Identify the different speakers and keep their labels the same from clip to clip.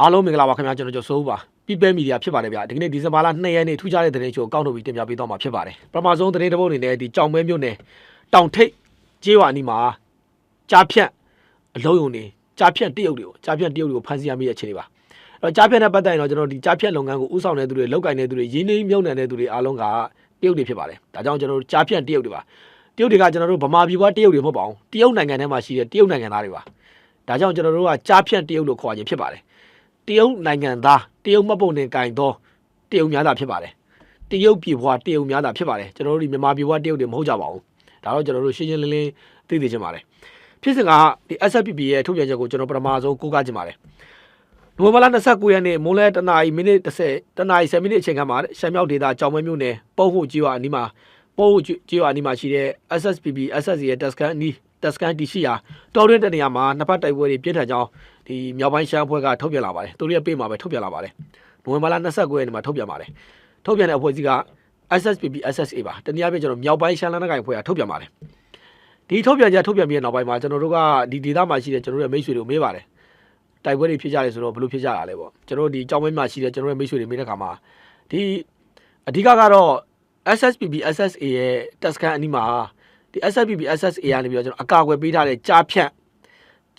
Speaker 1: အားလုံးမင်္ဂလာပါခင်ဗျာကျွန်တော်ကျော်စိုးပါ People Media ဖြစ်ပါတယ်ဗျာဒီကနေ့ဒီဇင်ဘာလ2ရက်နေ့ထူးခြားတဲ့သတင်းချိုးကောက်ထုတ်ပြီးတင်ပြပေးသွားမှာဖြစ်ပါတယ်ပထမဆုံးသတင်းတစ်ပုဒ်အနေနဲ့ဒီကြောင်မဲမြို့နယ်တောင်ထိပ်ကျေးရွာအနီးမှာကြားဖြတ်အလုံးယုံနေကြားဖြတ်တရုတ်တွေကိုကြားဖြတ်တရုတ်တွေကိုဖမ်းဆီးရမိတဲ့အခြေအနေပါအဲ့တော့ကြားဖြတ်နဲ့ပတ်သက်ရင်တော့ကျွန်တော်ဒီကြားဖြတ်လုပ်ငန်းကိုဥဆောင်တဲ့သူတွေလောက်ကင်တဲ့သူတွေရင်းနှီးမြှုပ်နှံတဲ့သူတွေအားလုံးကတရုတ်တွေဖြစ်ပါတယ်ဒါကြောင့်ကျွန်တော်တို့ကြားဖြတ်တရုတ်တွေပါတရုတ်တွေကကျွန်တော်တို့ဗမာပြည်ဘွားတရုတ်တွေမဟုတ်ပါဘူးတရုတ်နိုင်ငံထဲမှာရှိတဲ့တရုတ်နိုင်ငံသားတွေပါဒါကြောင့်ကျွန်တော်တို့ကကြားဖြတ်တရုတ်လို့ခေါ်ခြင်းဖြစ်ပါတယ် တရုတ်နိုင်ငံသားတရုတ်မှတ်ပုံတင်ကင်သောတရုတ်များသာဖြစ်ပါတယ်တရုတ်ပြည်ဘွားတရုတ်များသာဖြစ်ပါတယ်ကျွန်တော်တို့ဒီမြန်မာပြည်ဘွားတရုတ်တွေမဟုတ်ကြပါဘူးဒါတော့ကျွန်တော်တို့ရှင်းရှင်းလင်းလင်းသိသိချင်ပါတယ်ဖြစ်စဉ်ကဒီ SFPP ရဲ့ထုတ်ပြန်ချက်ကိုကျွန်တော်ပထမဆုံးကိုးကားချင်ပါတယ်နိုဝင်ဘာလ29ရက်နေ့မွန်းလဲတနာရီမိနစ်30တနာရီ10မိနစ်အချိန်ခန့်မှာရှမ်းမြောက်ဒေသကြောင်မဲမြို့နယ်ပုံဟုကြီးဝအနီးမှာ ပုံဟုကြီးဝအနီးမှာရှိတဲ့ SSPP SSC ရဲ့တက်စကန်အနီးတက်စကန်တီရှိရာတော်တွင်းတနေရာမှာနှစ်ဖက်တိုက်ပွဲတွေပြင်းထန်ကြောင်းဒီမြောက်ပိုင်းရှမ်းအဖွဲ့ကထုတ်ပြန်လာပါတယ်သူတို့ရဲ့ပေးမှာပဲထုတ်ပြန်လာပါတယ်နိုဝင်ဘာလ29ရက်နေ့မှာထုတ်ပြန်ပါတယ်ထုတ်ပြန်တဲ့အဖွဲ့အစည်းက SSPP SSA ပါတနည်းအားဖြင့်ကျွန်တော်မြောက်ပိုင်းရှမ်းလန်းနိုင်ငံအဖွဲ့ကထုတ်ပြန်ပါတယ်ဒီထုတ်ပြန်ချက်ထုတ်ပြန်ပြီးတဲ့နောက်ပိုင်းမှာကျွန်တော်တို့ကဒီဒေသမှာရှိတဲ့ကျွန်တော်တို့ရဲ့မိတ်ဆွေတွေကိုမေးပါတယ်တိုက်ပွဲတွေဖြစ်ကြတယ်ဆိုတော့ဘယ်လိုဖြစ်ကြတာလဲပေါ့ကျွန်တော်တို့ဒီကြောင်မဲမှာရှိတဲ့ကျွန်တော်တို့ရဲ့မိတ်ဆွေတွေမေးတဲ့အခါမှာဒီအဓိကကတော့ SSPP SSA ရဲ့တက်စကန်အနီးမှာဒီ SSPP SSA ကနေပြီးတော့ကျွန်တော်အကာအကွယ်ပေးထားတဲ့ကြားဖြတ်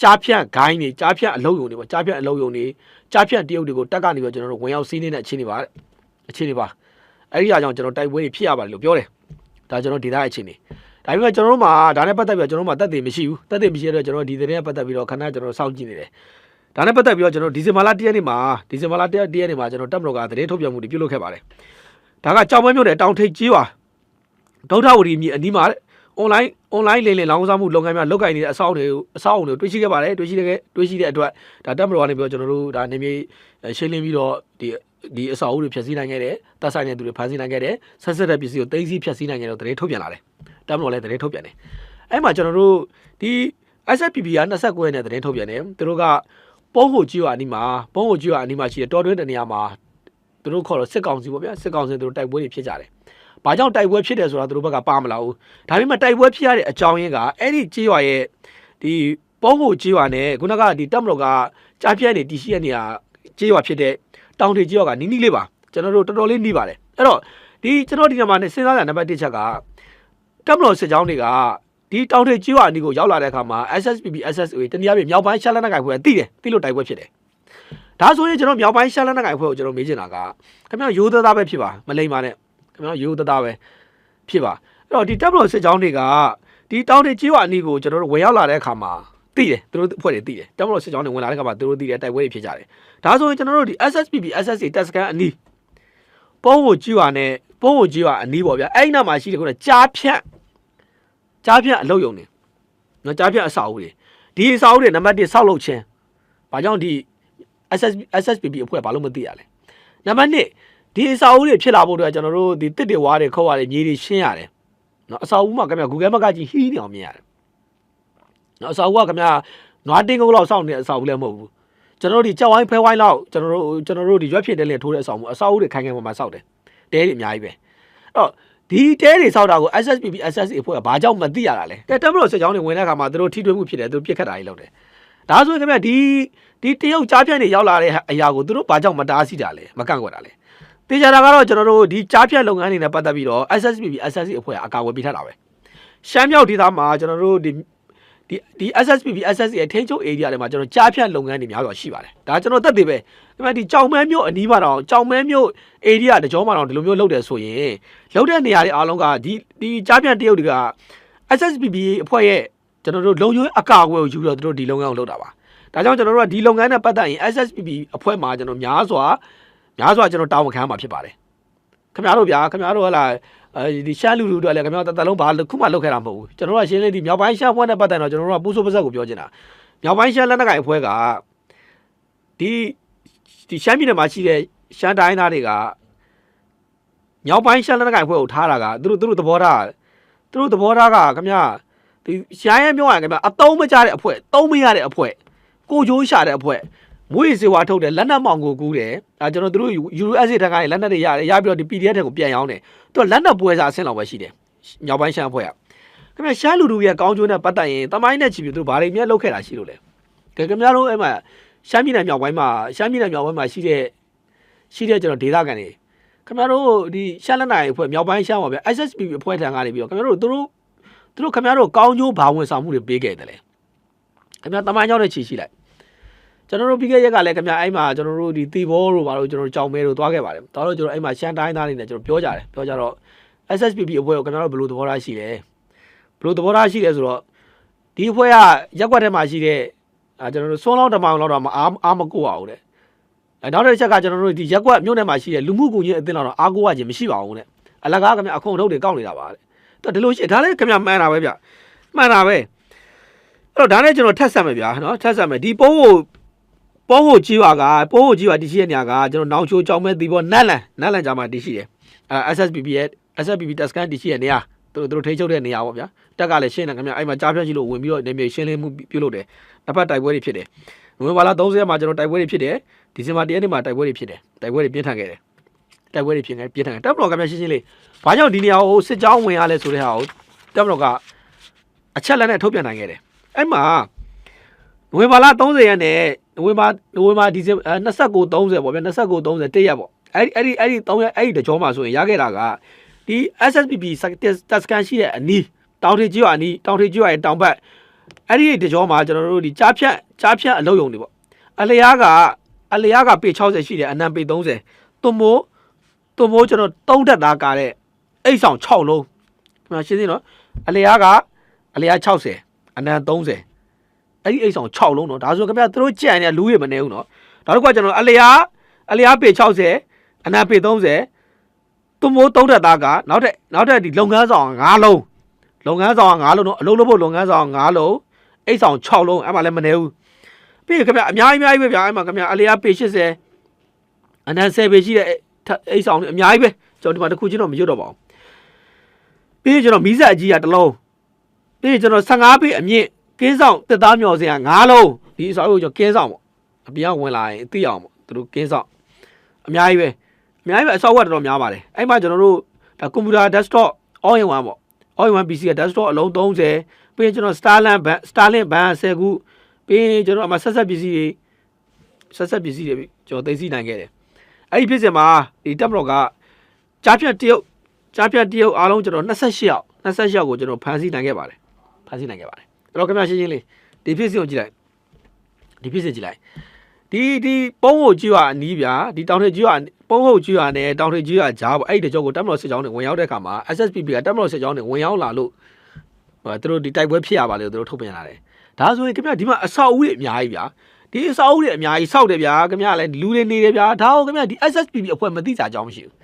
Speaker 1: ကြားဖြတ်ဂိုင်းတွေကြားဖြတ်အလုံးယုံတွေပေါ့ကြားဖြတ်အလုံးယုံတွေကြားဖြတ်တရုတ်တွေကိုတက်ကနေပြီးတော့ကျွန်တော်တို့ဝင်ရောက်စီးနေတဲ့အခြေအနေပါတဲ့အခြေအနေပါအဲ့ဒီအကြောင်းကျွန်တော်တိုက်ပွဲတွေဖြစ်ရပါတယ်လို့ပြောတယ်ဒါကျွန်တော်ဒေသရဲ့အခြေအနေဒါပေမဲ့ကျွန်တော်တို့မှာဒါနဲ့ပတ်သက်ပြီးတော့ကျွန်တော်တို့မှာတက်သေးမရှိဘူးတက်သေးမရှိတဲ့အတွက်ကျွန်တော်ဒီသတင်းနဲ့ပတ်သက်ပြီးတော့ခဏကျွန်တော်စောင့်ကြည့်နေတယ်ဒါနဲ့ပတ်သက်ပြီးတော့ကျွန်တော်ဒီဇင်ဘာလ1ရက်နေ့မှာဒီဇင်ဘာလ1ရက်နေ့မှာကျွန်တော်တက်မတော်ကသတင်းထုတ်ပြန်မှုတွေပြုလုပ်ခဲ့ပါတယ် ဒါကကြောင်မဲမြို့နယ်တောင်ထိပ်ကြီးပါဒုထဝတီမြေအနီးမှာတဲ့ online online လိမ်လည်လောင်းစားမှုလုပ်ငန်းများလုပ်ကိုင်နေတဲ့အဆောက်အအုံတွေကိုအဆောက်အအုံတွေကိုတွေ့ရှိခဲ့ပါတယ်တွေ့ရှိတဲ့တွေ့ရှိတဲ့အတွက်ဒါတက်မတော်ကနေပြီးတော့ကျွန်တော်တို့ဒါနေမြေရှင်းလင်းပြီးတော့ဒီဒီအဆောက်အဦတွေဖျက်ဆီးနိုင်ခဲ့တယ်တပ်ဆိုင်တဲ့သူတွေဖမ်းဆီးနိုင်ခဲ့တယ်ဆက်ဆက်တဲ့ပစ္စည်းကိုသိမ်းဆည်းဖျက်ဆီးနိုင်ခဲ့တော့တရေထုတ်ပြန်လာတယ်တက်မတော်လည်းတရေထုတ်ပြန်တယ်အဲ့မှာကျွန်တော်တို့ဒီ SFPP က29ရက်နဲ့တရေထုတ်ပြန်တယ်သူတို့ကပုံးဟိုကြီးရွာအနီးမှာပုံးဟိုကြီးရွာအနီးမှာရှိတဲ့တော်တွင်းတနေရာမှာ သူတို့ခေါ်တော့စစ်ကောင်စီပေါ့ဗျာစစ်ကောင်စီသူတို့တိုက်ပွဲတွေဖြစ်ကြတယ်ဘာကြောင့်တိုက်ပွဲဖြစ်တယ်ဆိုတာသူတို့ဘက်ကပါမလာဘူးဒါပေမဲ့တိုက်ပွဲဖြစ်ရတဲ့အကြောင်းရင်းကအဲ့ဒီကြီးရွာရဲ့ဒီပုံးဟိုကြီးရွာနဲ့ခုနကဒီတက်မတော်ကကြားပြက်နေတီရှိရနေရကြီးရွာဖြစ်တဲ့တောင်ထေကြီးရောကနီးနီးလေးပါကျွန်တော်တို့တော်တော်လေးနီးပါတယ်အဲ့တော့ဒီကျွန်တော်ဒီညမှာနဲ့စဉ်းစားရနံပါတ်1ချက်ကတပ်မတော်စစ်ကြောင်းတွေကဒီတောင်ထေကြီးရောအနီးကိုရောက်လာတဲ့အခါမှာ SSPP SSA တနည်းအားဖြင့်မြောက်ပိုင်းရှာလန်းနိုင်ငံဖွဲ့သိတယ်သိလို့တိုက်ပွဲဖြစ်တယ် ဒါဆိုရင်ကျွန်တော်မြောက်ပိုင်းရှာလန်းနိုင်ငံဖွဲ့ကိုကျွန်တော်မေးချင်တာကခင်ဗျာရိုးသားသားပဲဖြစ်ပါမလိမ္မာနဲ့ခင်ဗျာရိုးသားသားပဲဖြစ်ပါအဲ့တော့ဒီတပ်မတော်စစ်ကြောင်းတွေကဒီတောင်ထေကြီးရောအနီးကိုကျွန်တော်တို့ဝင်ရောက်လာတဲ့အခါမှာသိတယ်သူတို့အဖွဲ့တွေသိတယ်တပ်မတော်စစ်ကြောင်းတွေဝင်လာတဲ့အခါမှာသူတို့သိတယ်တိုက်ပွဲတွေဖြစ်ကြတယ်ဒါဆိုရင်ကျွန်တော်တို့ဒီ SSPP SSA တက်စကန်အနီးပုံးကိုကြည့်ရနဲ့ပုံးကိုကြည့်ရအနီးပေါ့ဗျာအဲ့ဒီနောက်မှာရှိတယ်ခုနကြားဖြတ်ကြားဖြတ်အလုပ်ယုံနေနော်ကြားဖြတ်အစာအုပ်တွေဒီအစာအုပ်တွေနံပါတ်1ဆောက်လုပ်ခြင်းဘာကြောင့်ဒီ SS SSPP အဖွဲ့ဘာလို့မသိရလဲနံပါတ်2ဒီအစာအုပ်တွေဖြစ်လာဖို့အတွက်ကျွန်တော်တို့ဒီတစ်တွေဝါးတွေခုတ်ရတယ်မြေတွေရှင်းရတယ်နော်အစာအုပ်မှာခင်ဗျာ Google Map ကကြီးဟီးနေအောင်မြင်ရတယ်နော်အစာအုပ်ကခင်ဗျာနွားတင်းကုန်းလောက်စောင့်နေတဲ့အစာအုပ်လည်းမဟုတ်ဘူးကျွန်တော်တို့ဒီကြောက်ဝိုင်းဖဲဝိုင်းလောက်ကျွန်တော်တို့ကျွန်တော်တို့ဒီရွက်ဖြစ်တဲ့လေထိုးတဲ့အဆောင်မှုအဆောက်အဦတွေခိုင်ခိုင်မာမာစောက်တယ်တဲတွေအများကြီးပဲအဲ့တော့ဒီတဲတွေစောက်တာကို SSPP SSA အဖွဲ့ကဘာကြောင့်မသိရတာလဲတဲတက်မလို့စစ်ကြောင်းတွေဝင်တဲ့အခါမှာသူတို့ထိတွေ့မှုဖြစ်တယ်သူတို့ပြစ်ခတ်တာကြီးလုပ်တယ်ဒါဆိုရင်ခင်ဗျဒီ ဒီတရုတ်ကြားပြန့်တွေရောက်လာတဲ့အရာကိုသူတို့ဘာကြောင့်မတားဆီးတာလဲမကန့်ကွက်တာလဲတေချာတာကတော့ကျွန်တော်တို့ဒီကြားပြန့်လုပ်ငန်းတွေနဲ့ပတ်သက်ပြီးတော့ SSPP SSA အဖွဲ့ကအကာအကွယ်ပေးထားတာပဲရှမ်းမြောက်ဒေသမှာကျွန်တော်တို့ဒီဒီဒီ SSPP SSA ရဲ့ထိန်းချုပ် area တွေမှာကျွန်တော်ကြားဖြတ်လုပ်ငန်းတွေများစွာရှိပါတယ်ဒါကျွန်တော်သက်သေပဲဒီမှာဒီကြောင်မဲမြို့အနီးမှာတော့ကြောင်မဲမြို့ area တကြောမှာတော့ဒီလိုမျိုးလုပ်တယ်ဆိုရင်လုပ်တဲ့နေရာတွေအားလုံးကဒီဒီကြားဖြတ်တရုတ်တွေက SSPP အဖွဲ့ရဲ့ကျွန်တော်တို့လုံခြုံရေးအကာအကွယ်ကိုယူပြီးတော့သူတို့ဒီလုပ်ငန်းကိုလုပ်တာပါ ဒါကြောင့်ကျွန်တော်တို့ကဒီလုပ်ငန်းနဲ့ပတ်သက်ရင် SSPP အဖွဲ့မှာကျွန်တော်များစွာများစွာကျွန်တော်တာဝန်ခံမှာဖြစ်ပါတယ်ခင်ဗျားတို့ဗျာခင်ဗျားတို့ဟလာအဲဒီရှမ်းလူလူတို့လည်းခင်ဗျားတို့တလုံးဘာခုမှလုပ်ခဲ့တာမဟုတ်ဘူးကျွန်တော်တို့ကရှင်းလင်းဒီမြောက်ပိုင်းရှမ်းဖွဲ့နဲ့ပတ်သက်တော့ကျွန်တော်တို့ကပူဆိုးပါဇက်ကိုပြောချင်တာမြောက်ပိုင်းရှမ်းလက်နက်ကိုင်အဖွဲ့ကဒီဒီရှမ်းပြည်နယ်မှာရှိတဲ့ရှမ်းတိုင်းသားတွေကမြောက်ပိုင်းရှမ်းလက်နက်ကိုင်အဖွဲ့ကိုထားတာကသူတို့သူတို့သဘောထားသူတို့သဘောထားကခင်ဗျာဒီရှမ်းရဲပြောရရင်ခင်ဗျာအတုံးမကြတဲ့အဖွဲ့တုံးမရတဲ့အဖွဲ့ ကိုချိုးရှာတဲ့အဖွဲ့မွေးစေဝါထုတ်တယ်လက်နက်မောင်ကိုကူးတယ်အဲကျွန်တော်တို့ USA တန်းကနေလက်နက်တွေရတယ်ရပြီးတော့ဒီ PDF တွေကိုပြန်ရောင်းတယ်သူကလက်နက်ပွဲစားအဆင့်လောက်ပဲရှိတယ်မြောက်ပိုင်းရှမ်းအဖွဲ့ကခင်ဗျာရှမ်းလူလူရဲ့ကောင်းကျိုးနဲ့ပတ်သက်ရင်တမိုင်းနဲ့ချီပြီးသူဘာတွေများလုပ်ခဲ့တာရှိလို့လဲကဲခင်ဗျားတို့အဲ့မှာရှမ်းပြည်နယ်မြောက်ပိုင်းမှာရှမ်းပြည်နယ်မြောက်ပိုင်းမှာရှိတဲ့ရှိတဲ့ကျွန်တော်ဒေသခံတွေခင်ဗျားတို့ဒီရှမ်းလက်နိုင်အဖွဲ့မြောက်ပိုင်းရှမ်းပါဗျာ SSPP အဖွဲ့ထံကနေပြီးတော့ခင်ဗျားတို့သူတို့သူတို့ခင်ဗျားတို့ကောင်းကျိုးဘာဝန်ဆောင်မှုတွေပေးခဲ့တယ်လေခင်ဗျားတမန်ကြောင့်လည်းချီရှိလိုက် ကျွန်တော်တို့ပြီးခဲ့ရက်ကလည်းခင်ဗျာအဲ့မှာကျွန်တော်တို့ဒီတီဘောတို့ဘာလို့ကျွန်တော်တို့ကြောင်မဲတို့သွားခဲ့ပါတယ်တော်တော့ကျွန်တော်အဲ့မှာရှမ်းတိုင်းသားတွေနဲ့ကျွန်တော်ပြောကြတယ်ပြောကြတော့ SSPP အဖွဲ့ကိုခင်ဗျားတို့ဘယ်လိုသဘောထားရှိလဲဘယ်လိုသဘောထားရှိလဲဆိုတော့ဒီအဖွဲ့ကရက်ွက်ထဲမှာရှိတဲ့အာကျွန်တော်တို့စွန်းလောင်းတမောင်လောက်တော့မအားအားမကိုအောင်တဲ့အဲနောက်တစ်ချက်ကကျွန်တော်တို့ဒီရက်ွက်မြို့နယ်မှာရှိတဲ့လူမှုကူညီအသင်းတော်တော့အားကိုရခြင်းမရှိပါဘူးတဲ့အလကားခင်ဗျာအခွန်ထုတ်တွေကောက်နေတာပါတဲ့တော်ဒီလိုရှိဒါလည်းခင်ဗျာမှန်တာပဲဗျမှန်တာပဲအဲ့တော့ဒါနဲ့ကျွန်တော်ထပ်ဆက်မယ်ဗျာနော်ထပ်ဆက်မယ်ဒီပိုးကို ပိုးကိုကြီးပါကပိုးကိုကြီးပါတရှိတဲ့နေရာကကျွန်တော်နောင်ချိုကြောင်မဲ့ဒီပေါ်နတ်လန်နတ်လန်ကြမှာတရှိတယ်အဲ SSPP ရဲ့ SSPP တက်စကန်တရှိတဲ့နေရာသူတို့ထိချုပ်တဲ့နေရာပေါ့ဗျာတက်ကလည်းရှင်းတယ်ခင်ဗျာအဲ့မှာကြားဖြတ်ရှိလို့ဝင်ပြီးတော့နေမြေရှင်းလင်းမှုပြုလုပ်တယ်တစ်ဖက်တိုက်ပွဲတွေဖြစ်တယ်နိုဝင်ဘာလ30ရက်မှာကျွန်တော်တိုက်ပွဲတွေဖြစ်တယ်ဒီဇင်ဘာ1ရက်နေ့မှာတိုက်ပွဲတွေဖြစ်တယ်တိုက်ပွဲတွေပြင်းထန်ခဲ့တယ်တိုက်ပွဲတွေဖြစ်နေပြင်းထန်ခဲ့တပ်မတော်ကမြန်ရှင်းရှင်းလေးဘာကြောင့်ဒီနေရာကိုစစ်ကြောင်းဝင်ရလဲဆိုတဲ့ဟာကိုတပ်မတော်ကအချက်လက်နဲ့ထုတ်ပြန်နိုင်ခဲ့တယ်အဲ့မှာနိုဝင်ဘာလ30ရက်နဲ့ နိုဝင်ဘာနိုဝင်ဘာဒီဇင်ဘာ29 30ပေါ့ဗျာ29 30တစ်ရက်ပေါ့အဲ့ဒီအဲ့ဒီအဲ့ဒီ3ရက်အဲ့ဒီတကြောမှာဆိုရင်ရခဲ့တာကဒီ SSPP တက်စကန်ရှိတဲ့အနီးတောင်ထေကျွာအနီးတောင်ထေကျွာရဲ့တောင်ဘက်အဲ့ဒီတကြောမှာကျွန်တော်တို့ဒီကြားဖြတ်ကြားဖြတ်အလုပ်ယုံတွေပေါ့အလျားကအလျားကပေ60ရှိတယ်အနံပေ30သွမိုးသွမိုးကျွန်တော်3တက်သားကားတဲ့အိတ်ဆောင်6လုံးခင်ဗျာရှင်းသိနော်အလျားကအလျား60အနံ30 အဲ့ဒီအိတ်ဆောင်6လုံးတော့ဒါဆိုခင်ဗျာသူတို့ကြံနေလူရမနေဘူးနော်ဒါတော့ကကျွန်တော်အလျားအလျားပေ60အနံပေ30သွမိုး3တက်သားကနောက်ထပ်နောက်ထပ်ဒီလုပ်ငန်းဆောင်5လုံးလုပ်ငန်းဆောင်5လုံးတော့အလုံးလို့ဖို့လုပ်ငန်းဆောင်5လုံးအိတ်ဆောင်6လုံးအဲ့မှာလည်းမနေဘူးပြီးရင်ခင်ဗျအများကြီးအများကြီးပဲဗျာအဲ့မှာခင်ဗျအလျားပေ80အနန်10ပေရှိတဲ့အိတ်ဆောင်အများကြီးပဲကျွန်တော်ဒီမှာတစ်ခုချင်းတော့မရွတ်တော့ပါဘူးပြီးရင်ကျွန်တော်မီးစက်အကြီးကတစ်လုံးပြီးရင်ကျွန်တော်15ပေအမြင့် ကင်းဆောင်တက်သားမြော်စင်က9လုံးဒီအစောကိုကျွန်တော်ကင်းဆောင်ပေါ့အပြင်ကဝင်လာရင်သိအောင်ပေါ့သူတို့ကင်းဆောင်အများကြီးပဲအများကြီးပဲအစောကတော်တော်များပါတယ်အဲ့မှာကျွန်တော်တို့ဒါကွန်ပျူတာ desktop all in one ပေါ့ all in one PC က desktop အလုံး30ပြီးရင်ကျွန်တော် Starlink ဘန် Starlink ဘန်10ခုပြီးရင်ကျွန်တော်အမဆက်ဆက်ပစ္စည်းတွေဆက်ဆက်ပစ္စည်းတွေကျွန်တော်သိသိနိုင်ခဲ့တယ်အဲ့ဒီဖြစ်စဉ်မှာဒီတပ်မတော်ကကြားဖြတ်တရုတ်ကြားဖြတ်တရုတ်အားလုံးကျွန်တော်28ယောက်28ယောက်ကိုကျွန်တော်ဖမ်းဆီးနိုင်ခဲ့ပါတယ်ဖမ်းဆီးနိုင်ခဲ့ပါတယ်အဲ့ တော့ခင်ဗျာရှင်းရှင်းလေးဒီဖြစ်စဉ်ကိုကြည့်လိုက်ဒီဖြစ်စဉ်ကြည့်လိုက်ဒီဒီပုံးဟုတ်ကြီးကအနီးဗျာဒီတောင်ထကြီးကပုံးဟုတ်ကြီးကနဲ့တောင်ထကြီးကဂျားပေါ့အဲ့ဒီတကြောကိုတပ်မတော်စစ်ကြောင်းတွေဝင်ရောက်တဲ့အခါမှာ SSPP ကတပ်မတော်စစ်ကြောင်းတွေဝင်ရောက်လာလို့ဟိုသူတို့ဒီတိုက်ပွဲဖြစ်ရပါလေသူတို့ထုတ်ပြန်လာတယ်ဒါဆိုရင်ခင်ဗျဒီမှာအဆောက်အဦတွေအများကြီးဗျာဒီအဆောက်အဦတွေအများကြီးစောက်တယ်ဗျာခင်ဗျလည်းလူတွေနေတယ်ဗျာဒါကိုခင်ဗျဒီ SSPP အဖွဲ့မသိကြကြောင်းမရှိဘူး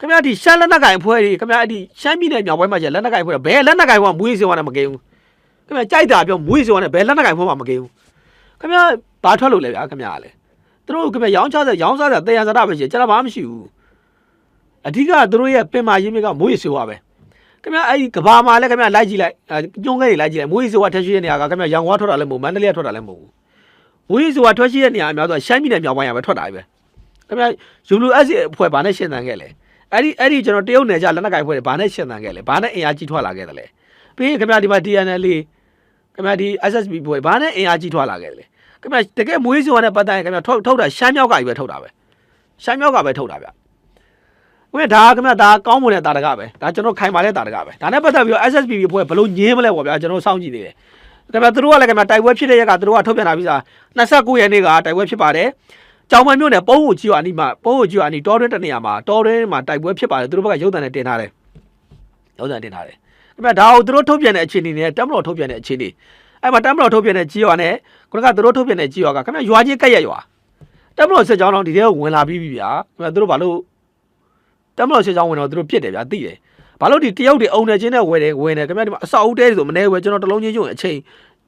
Speaker 1: ခင်ဗျဒီရှမ်းလက်နက်ကင်အဖွဲ့တွေခင်ဗျဒီရှမ်းပြည်နယ်မြောက်ပိုင်းမှာကျလက်နက်ကင်အဖွဲ့ဘယ်လက်နက်ကင်အဖွဲ့မွေးစေဝါနဲ့မကင်းဘူး ခင်ဗျကြိုက်တာပြောမွေးစေဝါနဲ့ဘယ်လက်နက်ကင်အဖွဲ့မှမကင်းဘူးခင်ဗျဘာထွက်လို့လဲဗျာခင်ဗျလည်းသူတို့ခင်ဗျရောင်းချတဲ့ရောင်းစားတဲ့တရားစတာပဲရှိကျွန်တော်ဘာမှမရှိဘူးအဓိကသူတို့ရဲ့ပင်မာရင်းမြစ်ကမွေးစေဝါပဲခင်ဗျအဲ့ဒီကဘာမှာလည်းခင်ဗျလိုက်ကြည့်လိုက်ညွှန်းခဲ့တွေလိုက်ကြည့်လိုက်မွေးစေဝါထွက်ရှိတဲ့နေရာကခင်ဗျရောင်ဝါထွက်တာလည်းမဟုတ်မန္တလေးကထွက်တာလည်းမဟုတ်ဘူးမွေးစေဝါထွက်ရှိတဲ့နေရာအများဆုံးရှမ်းပြည်နယ်မြောက်ပိုင်းကပဲထွက်တာပဲခင်ဗျ ULS အဖွဲ့ဘာနဲ့ရှင်းတန်ခဲ့လဲအဲ့ဒီအဲ့ဒီကျွန်တော်တရုတ်နယ်ကြလက်နက်ကိုင်ဖွဲ့တွေဘာနဲ့ရှင်းတန်ခဲ့လဲဘာနဲ့အင်အားကြီးထွားလာခဲ့တယ်လဲပြီးရင်ခင်ဗျဒီမှာ TNL ခင်ဗျဒီ SSB ဖွဲ့ဘာနဲ့အင်အားကြီးထွားလာခဲ့တယ်လဲခင်ဗျတကယ်မွေးစေဝါနဲ့ပတ်သက်ရင်ခင်ဗျထုတ်ထုတ်တာရှမ်းမြောက်ကကြီးပဲထုတ်တာပဲရှမ်းမြောက်ကပဲထုတ်တာဗျဝဲဒါခင်ဗျဒါကောင်းမွန်တဲ့တာတကပဲဒါကျွန်တော်ခိုင်ပါတဲ့တာတကပဲဒါနဲ့ပတ်သက်ပြီးတော့ SSPP ဖွဲ့ဘလို့ညင်းမလဲပေါ့ဗျာကျွန်တော်စောင့်ကြည့်နေတယ်ခင်ဗျသူတို့ကလည်းခင်ဗျတိုက်ပွဲဖြစ်တဲ့ရက်ကသူတို့ကထုတ်ပြန်လာပြီးစား29ရက်နေ့ကတိုက်ပွဲဖြစ်ပါတယ်ကြောင်မမျိုးနဲ့ပုံးကိုကြီးအနီးမှာပုံးကိုကြီးအနီးတောတွင်းတနေရာမှာတောတွင်းမှာတိုက်ပွဲဖြစ်ပါတယ်သူတို့ဘက်ကရုပ်သံနဲ့တင်ထားတယ်ရုပ်သံတင်ထားတယ် ခင်ဗျဒါကိုသူတို့ထုတ်ပြန်တဲ့အခြေအနေနဲ့တမ်မတော်ထုတ်ပြန်တဲ့အခြေအနေအဲ့မှာတမ်မတော်ထုတ်ပြန်တဲ့ကြီးရွာနဲ့ခုနကသူတို့ထုတ်ပြန်တဲ့ကြီးရွာကခင်ဗျရွာချင်းကက်ရက်ရွာတမ်မတော်စစ်ကြောင်းတော့ဒီထဲကိုဝင်လာပြီးပြီဗျာခင်ဗျသူတို့ဘာလို့တမလို့ရှေ့ချောင်းဝင်တော့သူတို့ပြစ်တယ်ဗျာသိတယ်ဘာလို့ဒီတရုတ်တွေအုံနေချင်းနဲ့ဝယ်တယ်ဝင်တယ်ခင်ဗျာဒီမှာအဆောက်အဦတဲဆိုမနေဘူးပဲကျွန်တော်တလုံးချင်းကျုံအချိန်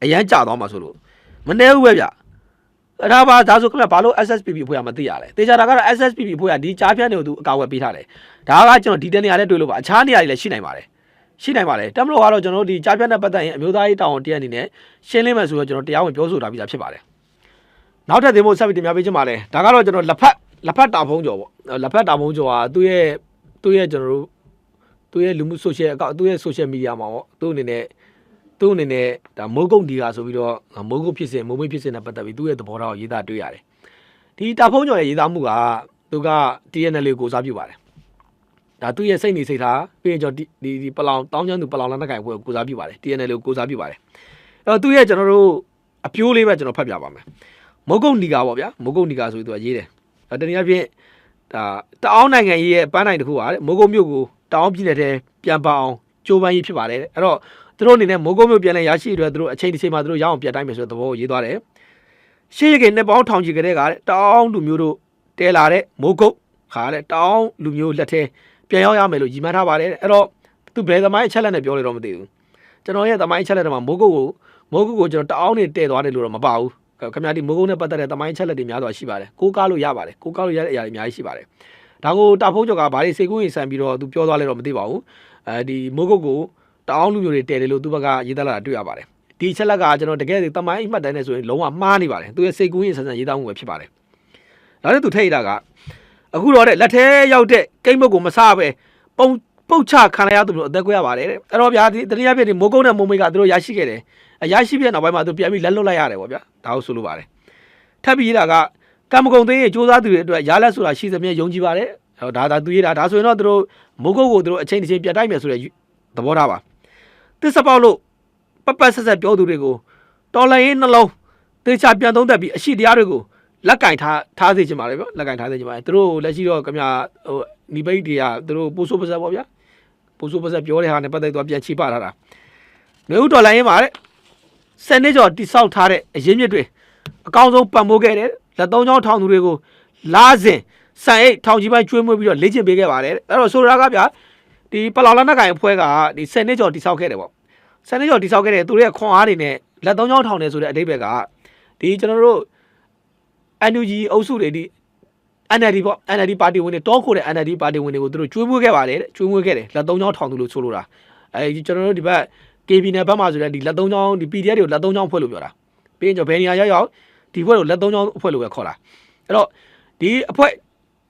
Speaker 1: အရန်ကြာသွားမှာဆိုလို့မနေဘူးပဲဗျာအဲ့ဒါပါဒါဆိုခင်ဗျာဘာလို့ SSPP ဖွဲ့ရမသိရလဲတေချာတာကတော့ SSPP ဖွဲ့ရဒီကြားဖြန်းတွေကိုသူအကာအကွယ်ပေးထားတယ်ဒါကကျွန်တော်ဒီတနေရာနဲ့တွေ့လို့ပါအခြားနေရာတွေလည်းရှိနိုင်ပါတယ် ရှိနိုင်ပါတယ်တမလို့ကတော့ကျွန်တော်တို့ဒီကြားဖြန်းနဲ့ပတ်သက်ရင်အမျိုးသားရေးတောင်းတရအနေနဲ့ရှင်းလင်းမယ်ဆိုတော့ကျွန်တော်တရားဝင်ပြောဆိုတာပြီးသားဖြစ်ပါတယ်နောက်ထပ်သင်ဖို့ဆက်ပြီးတင်ပြပေးချင်ပါတယ်ဒါကတော့ကျွန်တော်လက်ဖက်လက်ဖက်တာဖုံးကျော်ပေါ့လက်ဖက်တာဖုံးကျော်ကသူ့ရဲ့သူ့ရဲ့ကျွန်တော်တို့သူ့ရဲ့လူမှု social account သူ့ရဲ့ social media မှာပေါ့သူ့အနေနဲ့သူ့အနေနဲ့ဒါမိုးကုတ်ဒီကဆိုပြီးတော့မိုးကုတ်ဖြစ်စဉ်မိုးမွေးဖြစ်စဉ်နဲ့ပတ်သက်ပြီးသူ့ရဲ့သဘောထားကိုရေးသားတွေ့ရတယ်ဒီတာဖုံးကျော်ရဲ့ရေးသားမှုကသူက TNL ကိုစားပြုပါတယ် ဒါသူ့ရဲ့စိတ်နေစိတ်ထားပြီးရင်ကျော်ဒီဒီဒီပလောင်တောင်းချမ်းသူပလောင်လက်နက်ကိုင်ဘွဲကိုကိုစားပြုပါတယ် TNL ကိုကိုစားပြုပါတယ်အဲ့တော့သူ့ရဲ့ကျွန်တော်တို့အပြိုးလေးပဲကျွန်တော်ဖတ်ပြပါမယ်မိုးကုတ်ဒီကပေါ့ဗျာမိုးကုတ်ဒီကဆိုပြီးသူကရေးတယ်အဲ့တနည်းအားဖြင့်ဒါတအောင်းနိုင်ငံကြီးရဲ့ပန်းနိုင်တစ်ခုပါတဲ့မိုးကုတ်မြို့ကိုတအောင်းပြည်နယ်ထဲပြန်ပါအောင်ကြိုးပမ်းရေးဖြစ်ပါတယ်တဲ့အဲ့တော့သူတို့အနေနဲ့မိုးကုတ်မြို့ပြန်လဲရရှိအတွက်သူတို့အချိန်တစ်ချိန်မှာသူတို့ရအောင်ပြတ်တိုင်းမယ်ဆိုတဲ့သဘောကိုရေးသွားတယ်။ရှေးရကနှစ်ပေါင်းထောင်ချီကလေးကတဲ့တောင်းလူမျိုးတို့တဲလာတဲ့မိုးကုတ်ခါတဲ့တောင်းလူမျိုးလက်ထဲ ပြန်ရောက်ရမယ်လို့ရည်မှန်းထားပါတယ်တဲ့အဲ့တော့သူဘယ်သမိုင်းအချက်လက်နဲ့ပြောလို့တော့မသိဘူး။ကျွန်တော်ရဲ့သမိုင်းအချက်လက်တွေမှာမိုးကုတ်ကိုမိုးကုတ်ကိုကျွန်တော်တောင်းနေတဲသွားတယ်လို့တော့မပါဘူး။ခင်ဗျာဒီမိုးကုတ်နဲ့ပတ်သက်တဲ့သမိုင်းအချက်လက်တွေများစွာရှိပါတယ်။ကိုးကားလို့ရပါတယ်။ကိုးကားလို့ရတဲ့အရာတွေအများကြီးရှိပါတယ်။ဒါကိုတာဖုံးကျော်ကဘာတွေစိတ်ကူးရင်ဆန်ပြီးတော့သူပြောသွားလဲတော့မသိပါဘူး။အဲဒီမိုးကုတ်ကိုတအောင်လူမျိုးတွေတဲတယ်လို့သူဘက်ကရေးသားလာတာတွေ့ရပါတယ်ဒီချက်လက်ကကျွန်တော်တကယ်တမိုင်းအမှတ်တမ်းနဲ့ဆိုရင်လုံးဝမှားနေပါတယ်သူရဲ့စိတ်ကူးရင်ဆန်းဆန်းရေးသားမှုပဲဖြစ်ပါတယ်ဒါနဲ့သူထိတ်တာက အခုတော့တဲ့လက်ထဲရောက်တဲ့ကိမ့်မုတ်ကိုမစားပဲပုံပုတ်ချခံရရသူတို့အသက်ကွဲရပါတယ်တဲ့အဲ့တော့ဗျာဒီတနည်းအားဖြင့်ဒီမိုးကုန်းနဲ့မိုးမိတ်ကသူတို့ရရှိခဲ့တယ်အရရှိပြီးတဲ့နောက်ပိုင်းမှာသူပြန်ပြီးလက်လွတ်လိုက်ရတယ်ပေါ့ဗျာဒါဟုတ်ဆိုလိုပါတယ်ထပ်ပြီးရေးတာကကံမကုံသိရဲ့စူးစမ်းသူတွေအတွက်ရလက်ဆိုတာရှိသမျှယုံကြည်ပါတယ်ဟောဒါဒါသူရေးတာဒါဆိုရင်တော့သူတို့မိုးကုန်းကိုသူတို့အချိန်တစ်ချိန်ပြတ်တိုက်မယ်ဆိုတဲ့သဘောထားပါသစ္စာပေါက်လို့ပပဆက်ဆက်ပြောသူတွေကိုတော်လိုင်းရေးနှလုံးသေချာပြန်သုံးသပ်ပြီးအရှိတရားတွေကို လက်ကင်ထားထားစေချင်ပါလေဗျလက်ကင်ထားစေချင်ပါတယ်သူတို့လက်ရှိတော့ခင်ဗျာဟိုနီပိတ်တွေကသူတို့ပိုးဆိုးပါဆက်ပေါ့ဗျာပိုးဆိုးပါဆက်ပြောတဲ့ဟာနဲ့ပတ်သက်တော့ပြန်ချိပထားတာမျိုးတော်လိုင်းရေးပါတဲ့စနစ်ကျော်တိဆောက်ထားတဲ့အရင်မြစ်တွေအကောင်းဆုံးပတ်မိုးခဲ့တဲ့လက်သုံးချောင်းထောင်သူတွေကိုလာစဉ်စံအိတ်ထောင်ကြီးပိုင်းကျွေးမွေးပြီးတော့လေ့ကျင့်ပေးခဲ့ပါတယ်အဲ့တော့ဆိုရကဗျာဒီပလောင်လက်နက်ကိုင်အဖွဲ့ကဒီ10နှစ်ကျော်တိဆောက်ခဲ့တယ်ပေါ့10နှစ်ကျော်တိဆောက်ခဲ့တဲ့သူတို့ရဲ့ခွန်အားတွေနဲ့လက်သုံးချောင်းထောင်နေဆိုတဲ့အတိတ်ဘက်ကဒီကျွန်တော်တို့ NUG အုပ်စုတွေဒီ NLD ပေါ့ NLD ပါတီဝင်တွေတောခိုတဲ့ NLD ပါတီဝင်တွေကိုသူတို့ကျွေးမွေးခဲ့ပါတယ်တဲ့ကျွေးမွေးခဲ့တယ်လက်သုံးချောင်းထောင်သူလို့ဆိုလိုတာအဲဒီကျွန်တော်တို့ဒီဘက် KB နယ်ဘက်မှာဆိုတဲ့ဒီလက်သုံးချောင်းဒီ PDF တွေကိုလက်သုံးချောင်းဖွဲ့လို့ပြောတာပြီးရင်ကျွန်တော်ဘယ်နေရာရောက်ရောက်ဒီဖွဲ့ကိုလက်သုံးချောင်းအဖွဲ့လို့ပဲခေါ်တာအဲ့တော့ဒီအဖွဲ့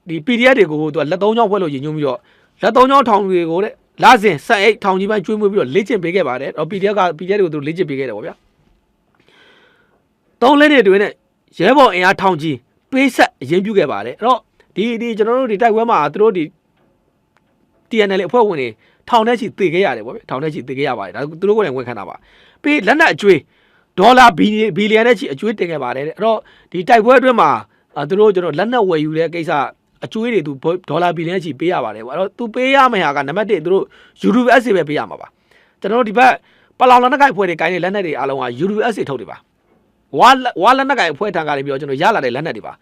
Speaker 1: ဒီ PDF တွေကိုသူကလက်သုံးချောင်းဖွဲ့လို့ညင်ညွှန်းပြီးတော့လက်သုံးချောင်းထောင်တွေကိုတဲ့လာစဉ်စံအိတ်ထောင်ကြီးပိုင်းကျွေးမွေးပြီးတော့လေ့ကျင့်ပေးခဲ့ပါတယ်တော့ PDF က PDF တွေကိုသူတို့လေ့ကျင့်ပေးခဲ့တယ်ပေါ့ဗျာသုံးလက်တွေတွင်နဲ့ ရဲဘော်အင်အားထောင်ကြီးပေးဆက်အရင်ပြုခဲ့ပါတယ်အဲ့တော့ဒီဒီကျွန်တော်တို့ဒီတိုက်ပွဲမှာသူတို့ဒီ TNL အဖွဲ့ဝင်တွေထောင်ထဲချီတည်ခဲ့ရတယ်ပေါ့ဗျာထောင်ထဲချီတည်ခဲ့ရပါတယ်ဒါသူတို့ကိုယ်တိုင်ဝန်ခံတာပါပြီးလက်နက်အကျွေးဒေါ်လာဘီဘီလီယံနဲ့ချီအကျွေးတင်ခဲ့ပါတယ်တဲ့အဲ့တော့ဒီတိုက်ပွဲအတွင်းမှာအာသူတို့ကျွန်တော်လက်နက်ဝယ်ယူတဲ့ကိစ္စအကျွေးတွေသူဒေါ်လာဘီလီယံချီပေးရပါတယ်ပေါ့အဲ့တော့သူပေးရမယ့်ဟာကနံပါတ်1သူတို့ UWS ပဲပေးရမှာပါကျွန်တော်တို့ဒီဘက်ပလောင်လက်နက်ကိုင်အဖွဲ့တွေကိုင်းတဲ့လက်နက်တွေအားလုံးက UWS ထုတ်တွေပါ ဝါဝါလက်နက်ကိုင်အဖွဲ့ထံကနေပြီးတော့ကျွန်တော်ရလာတဲ့လက်နက်တွေပါ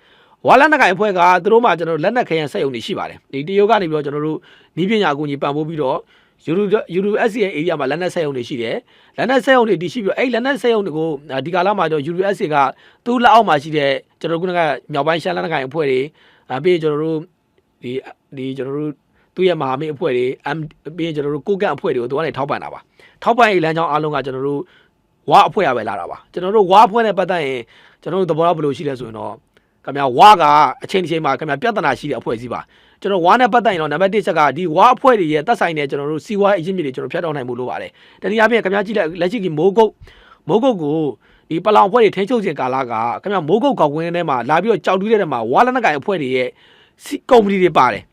Speaker 1: ဝါလက်နက်ကိုင်အဖွဲ့ကသူတို့မှကျွန်တော်လက်နက်ခရန်စက်ရုံတွေရှိပါတယ်ဒီတရုတ်ကနေပြီးတော့ကျွန်တော်တို့နီးပညာအကူအညီပံ့ပိုးပြီးတော့ UWS ရဲ့ area မှာလက်နက်စက်ရုံတွေရှိတယ်လက်နက်စက်ရုံတွေတည်ရှိပြီးတော့အဲ့လက်နက်စက်ရုံတွေကိုဒီကာလမှာကျွန်တော် UWS ကသူ့လက်အောက်မှာရှိတဲ့ကျွန်တော်တို့ကမြောက်ပိုင်းရှမ်းလက်နက်ကိုင်အဖွဲ့တွေအပြီးကျွန်တော်တို့ဒီဒီကျွန်တော်တို့သူ့ရဲ့မဟာမိတ်အဖွဲ့တွေအမ်ပြီးရင်ကျွန်တော်တို့ကိုကန့်အဖွဲ့တွေကိုသူကနေထောက်ပံ့တာပါထောက်ပံ့ရေးလမ်းကြောင်းအားလုံးကကျွန်တော်တို့ ဝါအဖွဲ့ရပဲလာတာပါကျွန်တော်တို့ဝါအဖွဲ့နဲ့ပတ်သက်ရင်ကျွန်တော်တို့သဘောထားဘယ်လိုရှိလဲဆိုရင်တော့ခင်ဗျာဝါကအချိန်တစ်ချိန်မှာခင်ဗျာပြဿနာရှိတဲ့အဖွဲ့အစည်းပါကျွန်တော်ဝါနဲ့ပတ်သက်ရင်တော့နံပါတ်1ချက်ကဒီဝါအဖွဲ့တွေရဲ့တက်ဆိုင်တဲ့ကျွန်တော်တို့စီဝါအရင်းမြစ်တွေကျွန်တော်ဖျက်တောက်နိုင်မှုလိုပါတယ်တနည်းအားဖြင့်ခင်ဗျာကြည့်လိုက်လက်ရှိကမိုးကုတ်မိုးကုတ်ကိုဒီပလောင်အဖွဲ့တွေထိန်းချုပ်ခြင်းကာလကခင်ဗျာမိုးကုတ်ကောက်ကွင်းထဲမှာလာပြီးတော့ကြောက်တူးတဲ့ထဲမှာဝါလက်နက်ကိုင်အဖွဲ့တွေရဲ့ကုမ္ပဏီတွေပါတယ်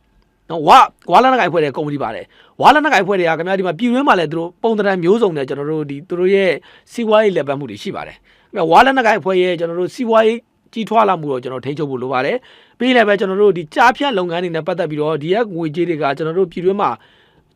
Speaker 1: နော်ဝါဝါလက်နက်ကိုင်ဖွဲ့တဲ့ကုမ္ပဏီပါတယ်ဝါလက်နက်ကိုင်ဖွဲ့တွေကခင်ဗျာဒီမှာပြည်တွင်းမှာလည်းသူတို့ပုံသဏ္ဍာန်မျိုးစုံနဲ့ကျွန်တော်တို့ဒီသူတို့ရဲ့စီးပွားရေးလက်ပတ်မှုတွေရှိပါတယ်ခင်ဗျာဝါလက်နက်ကိုင်ဖွဲ့ရဲ့ကျွန်တော်တို့စီးပွားရေးကြီးထွားလာမှုတော့ကျွန်တော်ထိန်းချုပ်ဖို့လိုပါတယ်ပြီးလည်းပဲကျွန်တော်တို့ဒီကြားဖြတ်လုပ်ငန်းတွေနဲ့ပတ်သက်ပြီးတော့ဒီရက်ငွေကြေးတွေကကျွန်တော်တို့ပြည်တွင်းမှာ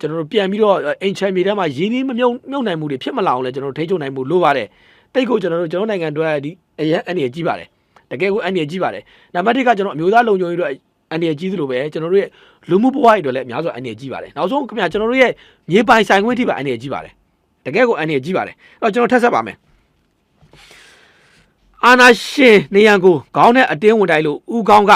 Speaker 1: ကျွန်တော်တို့ပြန်ပြီးတော့အင်ချန်မီထဲမှာရင်းနှီးမမြုံမြုံနိုင်မှုတွေဖြစ်မလာအောင်လဲကျွန်တော်တို့ထိန်းချုပ်နိုင်မှုလိုပါတယ်တိတ်ကိုကျွန်တော်တို့ကျွန်တော်နိုင်ငံအတွက်ဒီအရင်အနေနဲ့ကြီးပါတယ်တကယ်ကိုအနေနဲ့ကြီးပါတယ်နံပါတ်1ကကျွန်တော်အမျိုးသားလုံခြုံရေးအတွက် အနေနဲ့ကြီးသလိုပဲကျွန်တော်တို့ရဲ့လူမှုဘဝတွေအတွက်လည်းအများဆုံးအနေနဲ့ကြီးပါတယ်နောက်ဆုံးခင်ဗျာကျွန်တော်တို့ရဲ့မြေပိုင်ဆိုင်ခွင့်ထိပါအနေနဲ့ကြီးပါတယ်တကယ်ကိုအနေနဲ့ကြီးပါတယ်အဲ့တော့ကျွန်တော်ထပ်ဆက်ပါမယ်အာနာရှင်နေရန်ကိုခေါင်းနဲ့အတင်းဝင်တိုက်လို့ဦးခေါင်းက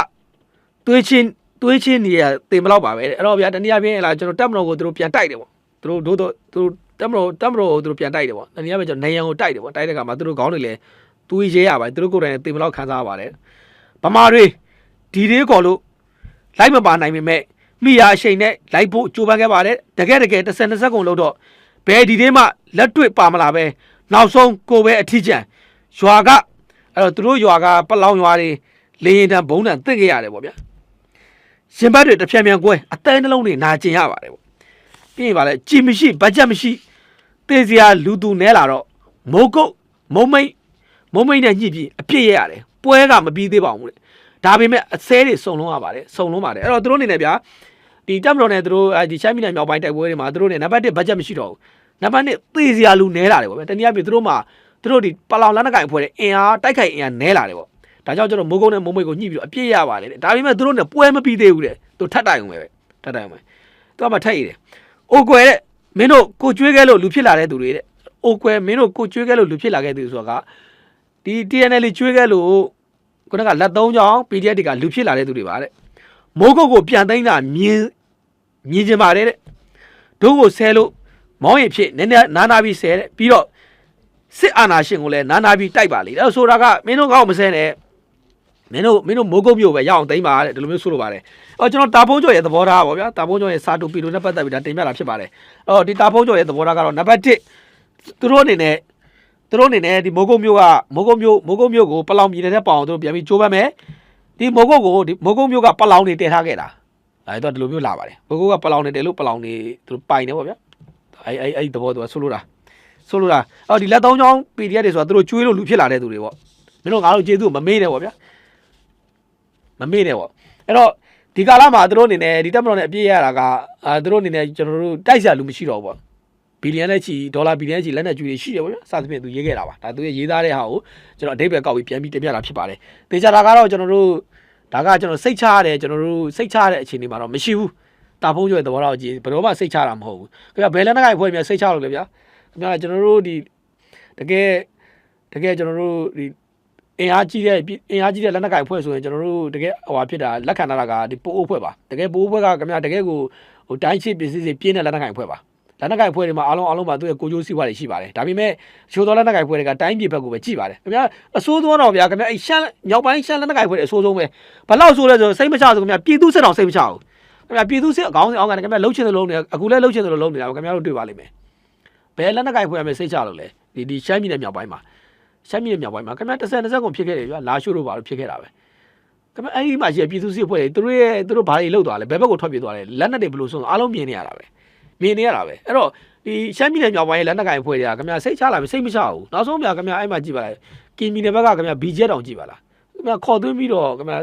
Speaker 1: သွေးချင်းသွေးချင်းနေရတင်မတော့ပါပဲတဲ့အဲ့တော့ဗျာတနည်းအားဖြင့်လာကျွန်တော်တက်မတော်ကိုသူတို့ပြန်တိုက်တယ်ပေါ့သူတို့တို့သူတို့တက်မတော်တက်မတော်ကိုသူတို့ပြန်တိုက်တယ်ပေါ့တနည်းအားဖြင့်ကျွန်တော်နေရန်ကိုတိုက်တယ်ပေါ့တိုက်တဲ့ခါမှာသူတို့ခေါင်းတွေလည်းသွေးရဲရပါတယ်သူတို့ကိုယ်တိုင်တင်မတော့ခံစားရပါတယ်ဗမာတွေဒီလေးကော်လို့ လိုက်မပါနိုင်ပေမဲ့မိယာအချိန်နဲ့လိုက်ဖို့ကြိုးပမ်းခဲ့ပါတယ်တကယ်တကယ်တစ်စက်နှစ်စက်ကုန်လို့တော့ဘယ်ဒီသေးမှလက်တွေ့ပါမလာပဲနောက်ဆုံးကိုပဲအထီးကျန်ရွာကအဲ့တော့သူတို့ရွာကပလောင်ရွာတွေလေရင်တံဘုံတံတင့်ခဲ့ရတယ်ပေါ့ဗျာရှင်ဘတ်တွေတစ်ဖြန်ပြန်ကွဲအသေးနှလုံးတွေနာကျင်ရပါတယ်ပေါ့ပြီးရင်ပါလေကြည်မရှိဘတ်ဂျက်မရှိတေးစရာလူသူနဲလာတော့မိုးကုတ်မုံမိတ်မုံမိတ်နဲ့ညှိပြီးအပြစ်ရရတယ်ပွဲကမပြီးသေးပါဘူးလေ ဒါပေမဲ့အစဲတွေစုံလုံးရပါတယ်စုံလုံးပါတယ်အဲ့တော့သူတို့အနေနဲ့ဗျာဒီတက်မတော်နဲ့သူတို့အဲဒီချိုင်းမီနယ်မြောက်ပိုင်းတိုက်ပွဲတွေမှာသူတို့နဲ့နံပါတ်1ဘတ်ဂျက်မရှိတော့ဘူးနံပါတ်2သေစရာလူနဲလာတယ်ပေါ့ဗျာတနည်းအားဖြင့်သူတို့မှာသူတို့ဒီပလောင်လက်နက်ကိုင်အဖွဲ့တွေအင်အားတိုက်ခိုက်အင်အားနဲလာတယ်ပေါ့ဒါကြောင့်ကျွန်တော်မိုးကုတ်နဲ့မုံမိတ်ကိုညှိပြီးတော့အပြစ်ရပါတယ်တဲ့ဒါပေမဲ့သူတို့နဲ့ပွဲမပြီးသေးဘူးတဲ့သူထတ်တိုင်အောင်ပဲထတ်တိုင်အောင်ပဲသူကမှထက်ရည်တယ်အိုကွယ်တဲ့မင်းတို့ကိုကျွေးခဲ့လို့လူဖြစ်လာတဲ့သူတွေတဲ့အိုကွယ်မင်းတို့ကိုကျွေးခဲ့လို့လူဖြစ်လာခဲ့သူဆိုတာကဒီ TNL ကျွေးခဲ့လို့ ခုနကလက်သုံးချောင်း PDF တွေကလူဖြစ်လာတဲ့သူတွေပါတဲ့မိုးကုတ်ကိုပြန်သိမ်းတာမြင်မြင်ကျင်ပါတယ်တဲ့တို့ကိုဆဲလို့မောင်းရင်ဖြစ်နည်းနည်းနာနာပြီးဆဲတဲ့ပြီးတော့စစ်အာဏာရှင်ကိုလည်းနာနာပြီးတိုက်ပါလေအဲ့ဆိုတာကမင်းတို့ကောက်မဆဲနဲ့မင်းတို့မင်းတို့မိုးကုတ်မြို့ပဲရအောင်သိမ်းပါတဲ့ဒီလိုမျိုးဆိုလိုပါတယ်အော်ကျွန်တော်တာဖုံးကျော်ရဲ့သဘောထားပါဗျာတာဖုံးကျော်ရဲ့စာတူပီလိုနဲ့ပတ်သက်ပြီးဒါတင်ပြတာဖြစ်ပါတယ်အော်ဒီတာဖုံးကျော်ရဲ့သဘောထားကတော့နံပါတ်1သူတို့အနေနဲ့ သူတို့အနေနဲ့ဒီမိုးကုတ်မြို့ကမိုးကုတ်မြို့မိုးကုတ်မြို့ကိုပလောင်ပြည်နယ်နဲ့ပေါအောင်သူတို့ပြန်ပြီးကြိုးပမ်းမယ်ဒီမိုးကုတ်ကိုဒီမိုးကုတ်မြို့ကပလောင်တွေတည်ထားခဲ့တာအဲတော့ဒီလိုမျိုးလာပါတယ်မိုးကုတ်ကပလောင်တွေတည်လို့ပလောင်တွေသူတို့ပိုင်တယ်ပေါ့ဗျာအဲအဲအဲသဘောသူကဆိုလိုတာဆိုလိုတာအော်ဒီလက်သုံးချောင်း PDF တွေဆိုတာသူတို့ကျွေးလို့လူဖြစ်လာတဲ့သူတွေပေါ့မင်းတို့ငါတို့ကျေးဇူးမမေ့နဲ့ပေါ့ဗျာမမေ့နဲ့ပေါ့အဲ့တော့ဒီကာလမှာသူတို့အနေနဲ့ဒီတက်မတော်နဲ့အပြည့်ရတာကအာသူတို့အနေနဲ့ကျွန်တော်တို့တိုက်စရာလူမရှိတော့ဘူးပေါ့ ဘီလီယံနဲ့ချီဒေါ်လာဘီလီယံချီလက်နဲ့ကျွေးတွေရှိတယ်ပေါ့ဗျာစသဖြင့်သူရေးခဲ့တာပါဒါသူရဲ့ရေးသားတဲ့ဟာကိုကျွန်တော်အတိတ်ပဲကောက်ပြီးပြန်ပြီးတင်ပြတာဖြစ်ပါတယ်တေချာတာကတော့ကျွန်တော်တို့ဒါကကျွန်တော်စိတ်ချရတယ်ကျွန်တော်တို့စိတ်ချရတဲ့အခြေအနေမှာတော့မရှိဘူးတာဖုံးကျွဲသဘောတော့ကြည့်ဘယ်တော့မှစိတ်ချတာမဟုတ်ဘူးခင်ဗျာဘယ်လက်နက်ကိုင်ဖွဲ့မြစိတ်ချလို့လေဗျာခင်ဗျာကျွန်တော်တို့ဒီတကယ်တကယ်ကျွန်တော်တို့ဒီအင်အားကြီးတဲ့အင်အားကြီးတဲ့လက်နက်ကိုင်ဖွဲ့ဆိုရင်ကျွန်တော်တို့တကယ်ဟိုဟာဖြစ်တာလက်ခံတာကဒီပိုးအိုးဖွဲ့ပါတကယ်ပိုးအိုးဖွဲ့ကခင်ဗျာတကယ်ကိုဟိုတိုင်းချစ်ပစ္စည်းစီပြင်းတဲ့လက်နက်ကိုင်ဖွဲ့ပါ လက်နက်ကိုင်ဖွဲ့တွေမှာအားလုံးအားလုံးမှာသူ့ရဲ့ကိုကျိုးစီးပွားတွေရှိပါတယ်ဒါပေမဲ့ချိုးတော်လက်နက်ကိုင်ဖွဲ့တွေကတိုင်းပြည်ဘက်ကိုပဲကြည့်ပါတယ်ခင်ဗျာအဆိုးဆုံးတော့ဗျာခင်ဗျာအဲ့ရှမ်းမြောက်ပိုင်းရှမ်းလက်နက်ကိုင်ဖွဲ့တွေအဆိုးဆုံးပဲဘလောက်ဆိုလဲဆိုစိတ်မချဆိုခင်ဗျာပြည်သူစစ်တော်စိတ်မချဘူးခင်ဗျာပြည်သူစစ်အကောင်းဆုံးအောင်ကန်ခင်ဗျာလှုပ်ချင်တယ်လို့နေအခုလည်းလှုပ်ချင်တယ်လို့လုပ်နေတာခင်ဗျာတို့တွေ့ပါလိမ့်မယ်ဘယ်လက်နက်ကိုင်ဖွဲ့ရမယ်စိတ်ချလို့လဲဒီဒီရှမ်းပြည်နယ်မြောက်ပိုင်းမှာရှမ်းပြည်နယ်မြောက်ပိုင်းမှာခင်ဗျာ30 20ကုန်ဖြစ်ခဲ့တယ်ဗျာလာရှို့လို့ပါလို့ဖြစ်ခဲ့တာပဲခင်ဗျာအဲ့ဒီမှာရှိတဲ့ပြည်သူစစ်ဖွဲ့တွေသူတို့ရဲ့သူတို့ဘာတွေလုပ်သွားလဲဘယ်ဘက်ကိုထွက်ပြေးသွားလဲလက်နက်တွေဘယ်လိုဆုံးအားလုံးမြင်နေရတာပဲ မြင်နေရတာပဲအဲ့တော့ဒီရှမ်းပြည်နယ်မြောက်ပိုင်းရဲ့လက်နက်ကိုင်ဖွဲ့တွေကခင်ဗျာစိတ်ချလာပြီစိတ်မချဘူးနောက်ဆုံးဗျာခင်ဗျာအဲ့မှာကြည့်ပါလားကင်မီနယ်ဘက်ကခင်ဗျာ BJ တောင်ကြည့်ပါလားခင်ဗျာခေါ်သွင်းပြီးတော့ခင်ဗျာ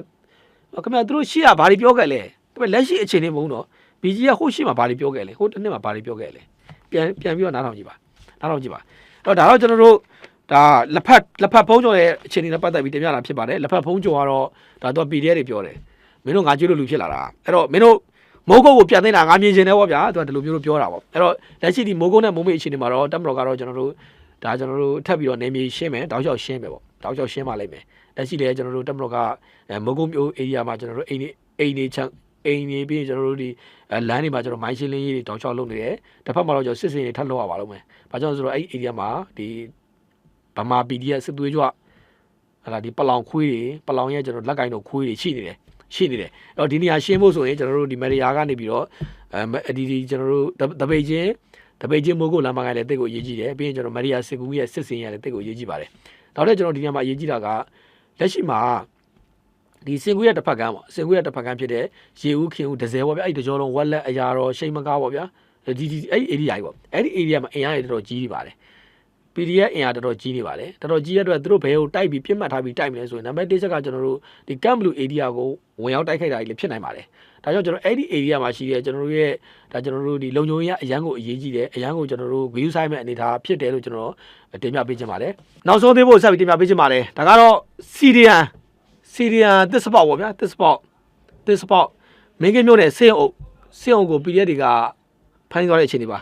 Speaker 1: ခင်ဗျာသူတို့ရှေ့ကဘာတွေပြောခဲ့လဲခင်ဗျာလက်ရှိအခြေအနေမဟုတ်တော့ BJ ကဟိုရှေ့မှာဘာတွေပြောခဲ့လဲဟိုတစ်နှစ်မှာဘာတွေပြောခဲ့လဲပြန်ပြန်ပြီးတော့နားထောင်ကြည့်ပါနားထောင်ကြည့်ပါအဲ့တော့ဒါတော့ကျွန်တော်တို့ဒါလက်ဖက်လက်ဖက်ဖုံးကျော်ရဲ့အခြေအနေနဲ့ပတ်သက်ပြီးတင်ပြတာဖြစ်ပါတယ်လက်ဖက်ဖုံးကျော်ကတော့ဒါတော့ PDF တွေပြောတယ်မင်းတို့ငါကျွေးလို့လူဖြစ်လာတာအဲ့တော့မင်းတို့ မိုးကုတ်ကိုပြန်သိမ်းတာငါမြင်ချင်တယ်ဗောဗျာသူကဒီလိုမျိုးလို့ပြောတာဗောအဲ့တော့လက်ရှိဒီမိုးကုတ်နဲ့မိုးမိတ်အခြေအနေမှာတော့တက်မတော်ကတော့ကျွန်တော်တို့ဒါကျွန်တော်တို့ထပ်ပြီးတော့နေမြေရှင်းမယ်တောက်လျှောက်ရှင်းမယ်ဗောတောက်လျှောက်ရှင်းပါလိမ့်မယ်လက်ရှိလည်းကျွန်တော်တို့တက်မတော်ကအဲမိုးကုတ်မျိုး area မှာကျွန်တော်တို့အိမ်နေအိမ်နေချမ်းအိမ်နေပြီးရင်ကျွန်တော်တို့ဒီအဲလမ်းတွေမှာကျွန်တော်မိုင်းရှင်းလင်းရေးတွေတောက်လျှောက်လုပ်နေတယ်တစ်ဖက်မှာတော့ကျွန်တော်စစ်စင်တွေထပ်လုပ်ရပါလို့မယ်ဘာကြောင့်လဲဆိုတော့အဲ့ဒီ area မှာဒီဗမာ PDF စစ်သွေးကြွဟာလာဒီပလောင်ခွေးတွေပလောင်ရဲ့ကျွန်တော်လက်ကင်တို့ခွေးတွေရှိနေတယ် ရှိနေတယ်အဲ့တော့ဒီနေရာရှင်းဖို့ဆိုရင်ကျွန်တော်တို့ဒီမရီယာကနေပြီးတော့အဲဒီဒီကျွန်တော်တို့တပိတ်ချင်းတပိတ်ချင်းမိုးကိုလမ်းမကိုင်းလည်းတိတ်ကိုအရေးကြီးတယ်ပြီးရင်ကျွန်တော်မရီယာစစ်ကူရဲ့စစ်စင်ရလည်းတိတ်ကိုအရေးကြီးပါတယ်နောက်ထပ်ကျွန်တော်ဒီနေရာမှာအရေးကြီးတာကလက်ရှိမှာဒီစင်ကူရဲ့တစ်ဖက်ကန်းပေါ့စင်ကူရဲ့တစ်ဖက်ကန်းဖြစ်တဲ့ရေဦးခင်ဦးဒဇယ်ပေါ့ဗျအဲ့ဒီတကြောလုံးဝက်လက်အရာတော်ရှိန်မကားပေါ့ဗျာဒီဒီအဲ့ဒီ area ကြီးပေါ့အဲ့ဒီ area မှာအင်အားတွေတော်တော်ကြီးနေပါတယ် PDF အင်အားတော်တော်ကြီးနေပါလေတော်တော်ကြီးတဲ့အတွက်သူတို့ဘယ်ကိုတိုက်ပြီးပြစ်မှတ်ထားပြီးတိုက်မလဲဆိုရင်နံပါတ်1ချက်ကကျွန်တော်တို့ဒီ Camp Blue area ကိုဝင်ရောက်တိုက်ခိုက်တာကြီးလည်းဖြစ်နိုင်ပါတယ်ဒါကြောင့်ကျွန်တော်အဲ့ဒီ area မှာရှိတဲ့ကျွန်တော်တို့ရဲ့ဒါကျွန်တော်တို့ဒီလုံခြုံရေးအရန်ကိုအရေးကြီးတယ်အရန်ကိုကျွန်တော်တို့ view site မဲ့အနေထားဖြစ်တယ်လို့ကျွန်တော်တင်ပြပေးချင်ပါတယ်နောက်ဆုံးသေးဖို့ဆက်ပြီးတင်ပြပေးချင်ပါတယ်ဒါကတော့ Syrian Syrian တစ်စပေါက်ပေါ့ဗျာတစ်စပေါက်တစ်စပေါက်မင်းကမျိုးနဲ့စေအုပ်စေအုပ်ကို PDF တွေကဖမ်းသွားတဲ့အခြေအနေပါ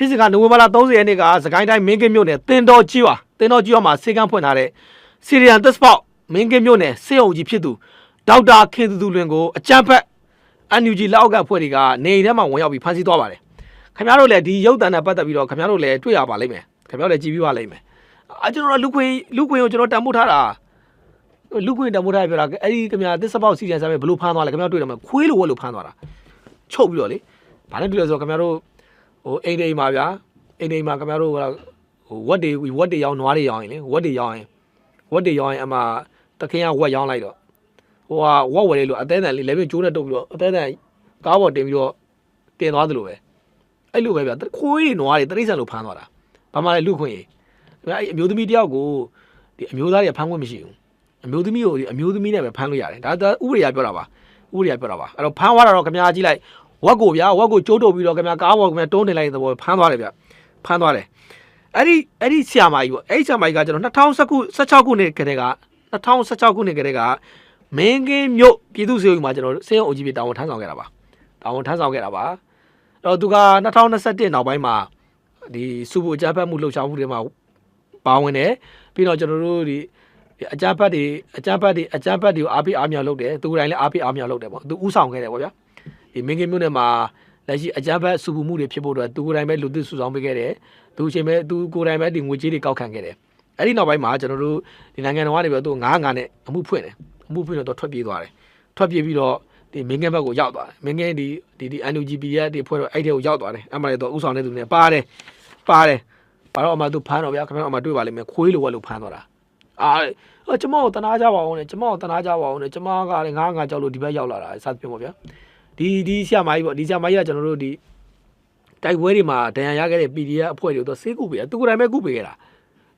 Speaker 1: ဖြစ်စဉ်ကနိုဝင်ဘာလ30ရက်နေ့ကစကိုင်းတိုင်းမင်းကင်းမြို့နယ်တင်တော်ကြီးပါတင်တော်ကြီးမှာစေကန်းဖွင့်ထားတဲ့စီရီယန်သစ်စပေါက်မင်းကင်းမြို့နယ်စေအုံကြီးဖြစ်သူဒေါက်တာခင်သူသူလွင်ကိုအကြမ်းဖက်အန်ယူဂျီလက်အောက်ကဖွဲ့တွေကနေအိမ်ထဲမှာဝင်ရောက်ပြီးဖမ်းဆီးသွားပါတယ်ခင်ဗျားတို့လည်းဒီရုပ်တံနဲ့ပတ်သက်ပြီးတော့ခင်ဗျားတို့လည်းတွေ့ရပါလိမ့်မယ်ခင်ဗျားတို့လည်းကြည့်ပြီးပါလိမ့်မယ်အကျွန်တော်လူခွင်လူခွင်ကိုကျွန်တော်တန်ဖိုးထားတာလူခွင်တန်ဖိုးထားပြောတာအဲ့ဒီခင်ဗျာသစ်စပေါက်စီရီယန်ဆာပဲဘလို့ဖမ်းသွားလဲခင်ဗျားတို့တွေ့တယ်မခွေးလိုဝက်လိုဖမ်းသွားတာချုပ်ပြီးတော့လေဘာနဲ့တွေ့လဲဆိုတော့ခင်ဗျားတို့ ဟိုအိမ်အိမ်မှာဗျာအိမ်အိမ်မှာခင်ဗျားတို့ဟိုဟိုဝက်တွေဝက်တွေရောင်းနွားတွေရောင်းရင်လေဝက်တွေရောင်းရင်ဝက်တွေရောင်းရင်အမှတခင်ကဝက်ရောင်းလိုက်တော့ဟိုကဝက်ဝယ်လေးလို့အသေးတန်လေးလည်းပြကျိုးနဲ့တုပ်ပြီးတော့အသေးတန်ကားပေါ်တင်ပြီးတော့တင်သွားသလိုပဲအဲ့လိုပဲဗျခိုးရီနွားတွေတရိษံလို့ဖမ်းသွားတာဘာမှလည်းလူခွင့်ရေးအဲ့အမျိုးသမီးတယောက်ကိုဒီအမျိုးသားတွေကဖမ်းခွင့်မရှိဘူးအမျိုးသမီးကိုအမျိုးသမီးနဲ့ပဲဖမ်းလို့ရတယ်ဒါဥပဒေကပြောတာပါဥပဒေကပြောတာပါအဲ့တော့ဖမ်းသွားတာတော့ခင်ဗျားကြည့်လိုက် ဝက်ကိုဗျာဝက်ကိုကျိုးတုပ်ပြီးတော့ခင်ဗျာကားပေါ်ခင်ဗျာတွန်းတင်လိုက်တဲ့ဘောဖမ်းသွားတယ်ဗျဖမ်းသွားတယ်အဲ့ဒီအဲ့ဒီဆီယာမာကြီးပေါ့အဲ့ဒီဆီယာမာကြီးကကျွန်တော်2019 16ခုနှစ်ကတည်းက2016ခုနှစ်ကတည်းကမင်းကင်းမြို့ပြည်သူ့စေယုံမှာကျွန်တော်စေယုံအကြီးပြတာဝန်ထမ်းဆောင်ခဲ့တာပါတာဝန်ထမ်းဆောင်ခဲ့တာပါအဲ့တော့သူက2021နောက်ပိုင်းမှာဒီစုဖို့အကြမ်းဖက်မှုလှုပ်ရှားမှုတွေမှာပါဝင်တယ်ပြီးတော့ကျွန်တော်တို့ဒီအကြမ်းဖက်တွေအကြမ်းဖက်တွေအကြမ်းဖက်တွေကိုအားပေးအားမြောက်လုပ်တယ်သူကိုယ်တိုင်လည်းအားပေးအားမြောက်လုပ်တယ်ပေါ့သူဥဆောင်ခဲ့တယ်ပေါ့ဗျာ ဒီမင်းကင်းမြို့နယ်မှာလက်ရှိအကြမ်းဖက်စုမှုမှုတွေဖြစ်ဖို့အတွက်သူကိုယ်တိုင်ပဲလူသစ်စုဆောင်ပေးခဲ့တယ်သူအချိန်ပဲသူကိုယ်တိုင်ပဲဒီငွေကြေးတွေကောက်ခံခဲ့တယ်အဲ့ဒီနောက်ပိုင်းမှာကျွန်တော်တို့ဒီနိုင်ငံတော်ကနေပြီးတော့သူ9ငါနဲ့အမှုဖွင့်တယ်အမှုဖွင့်တော့ထွက်ပြေးသွားတယ်ထွက်ပြေးပြီးတော့ဒီမင်းငယ်ဘက်ကိုရောက်သွားတယ်မင်းငယ်ဒီဒီဒီ NUGP ရဲ့ဒီဖွဲ့တော့အဲ့တဲ့ကိုရောက်သွားတယ်အမှလည်းတော့ဥဆောင်တဲ့သူနဲ့ပါတယ်ပါတယ်ပါတော့အမှသူဖမ်းတော့ဗျာခင်ဗျားအမှတွေ့ပါလိမ့်မယ်ခွေးလိုဝက်လို့ဖမ်းသွားတာအာအော်ကျမကိုတနာကြပါအောင်နဲ့ကျမကိုတနာကြပါအောင်နဲ့ကျမကလည်းငါးငါကြောက်လို့ဒီဘက်ရောက်လာတာစသဖြင့်ပေါ့ဗျာ ဒီဒီဆရာမကြီးပေါ့ဒီဆရာမကြီးကကျွန်တော်တို့ဒီတိုက်ပွဲတွေမှာဒဏ်ရာရခဲ့တဲ့ PDF အဖွဲ့တွေကိုတော့စေးကုပေးတာသူကိုယ်တိုင်ပဲကုပေးခဲ့တာ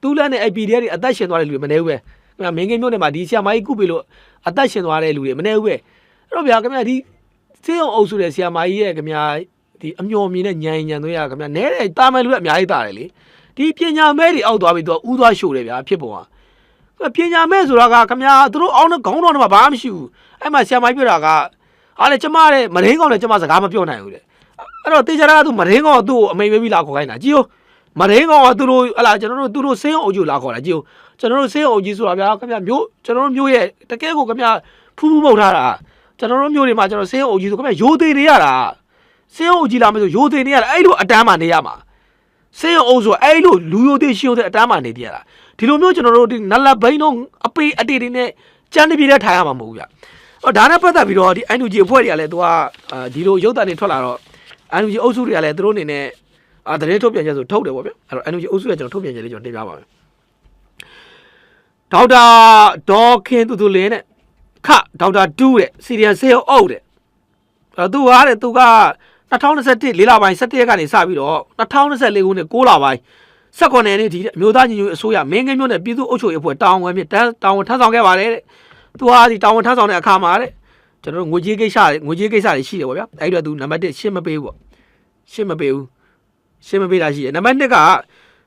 Speaker 1: သူလည်းနဲ့အဲ့ PDF တွေအသက်ရှင်သွားတဲ့လူတွေမနေဘူးပဲခင်ဗျာမင်းကင်းမျိုးနဲ့မှာဒီဆီယမိုင်းကုပေးလို့အသက်ရှင်သွားတဲ့လူတွေမနေဘူးပဲအဲ့တော့ဗျာခင်ဗျာဒီစေးအောင်အုပ်စုတဲ့ဆီယမိုင်းရဲ့ခင်ဗျာဒီအမျော်မြင်တဲ့ညံညံသွေးရခင်ဗျာနဲတဲ့တာမန်လူကအများကြီးတာတယ်လေဒီပညာမဲတွေအောက်သွားပြီးတော့ဥသွားရှို့တယ်ဗျာဖြစ်ပုံကပညာမဲဆိုတာကခင်ဗျာသူတို့အောင်းတဲ့ခေါင်းတော်တွေမှာဘာမှမရှိဘူးအဲ့မှာဆီယမိုင်းပြတာက အားလေကျမတဲ့မရင်းကောင်လည်းကျမစကားမပြောနိုင်ဘူးတဲ့အဲ့တော့တေချာကသူမရင်းကောင်ကသူ့ကိုအမိန်ပေးပြီးလာခေါ်ခိုင်းတာကြည့်ဦးမရင်းကောင်ကသူတို့ဟလာကျွန်တော်တို့သူတို့ဆေးရုံအုပ်ကြီးလာခေါ်တာကြည့်ဦးကျွန်တော်တို့ဆေးရုံအုပ်ကြီးဆိုတာဗျာခင်ဗျမျိုးကျွန်တော်တို့မျိုးရဲ့တကယ်ကိုခင်ဗျဖူးဖူးပုတ်ထားတာကျွန်တော်တို့မျိုးတွေမှာကျွန်တော်ဆေးရုံအုပ်ကြီးဆိုခင်ဗျရိုသေနေရတာဆေးရုံအုပ်ကြီးလာမဆိုရိုသေနေရတာအဲ့လိုအတန်းမှနေရမှာဆေးရုံအုပ်ဆိုအဲ့လိုလူရိုသေရှင်ရိုသေအတန်းမှနေတည်ရတာဒီလိုမျိုးကျွန်တော်တို့ဒီနလဘိန်းတော့အပေအတေတွေနဲ့ကြမ်းတပြေးတဲ့ထိုင်ရမှာမဟုတ်ဘူးဗျ အော်ဒါနဲ့ပတ်သက်ပြီးတော့ဒီ NUG အဖွဲ့တွေကလည်းသူကအာဒီလိုရုပ်တံတွေထွက်လာတော့ NUG အုပ်စုတွေကလည်းသူတို့အနေနဲ့အာတရေထုတ်ပြန်ချက်ဆိုထုတ်တယ်ပေါ့ဗျအဲ့တော့ NUG အုပ်စုရဲ့ကျွန်တော်ထုတ်ပြန်ချက်လေးကျွန်တော်တင်ပြပါမယ်ဒေါက်တာဒေါ်ခင်တူတူလင်းနဲ့ခဒေါက်တာတူးတဲ့စီရီယန်ဆေးအုပ်တဲ့အဲ့သူကတဲ့သူက2021လေးလပိုင်း17ရက်ကနေစပြီးတော့2024ခုနှစ်6လပိုင်း19ရက်နေ့ဒီအမျိုးသားညီညွတ်ရေးအစိုးရမင်းကင်းမျိုးနဲ့ပြည်သူ့အုပ်ချုပ်ရေးအဖွဲ့တာဝန်ဝင်ဖြစ်တာဝန်ထမ်းဆောင်ခဲ့ပါတယ်တဲ့ သူဟာဒီတာဝန်ထမ်းဆောင်တဲ့အခါမှာတဲ့ကျွန်တော်တို့ငွေကြေးကိစ္စတွေငွေကြေးကိစ္စတွေရှိတယ်ပေါ့ဗျာအဲ့ဒီတော့သူနံပါတ်1ရှင်းမပေးဘူးပေါ့ရှင်းမပေးဘူးရှင်းမပေးတာရှိတယ်နံပါတ်2က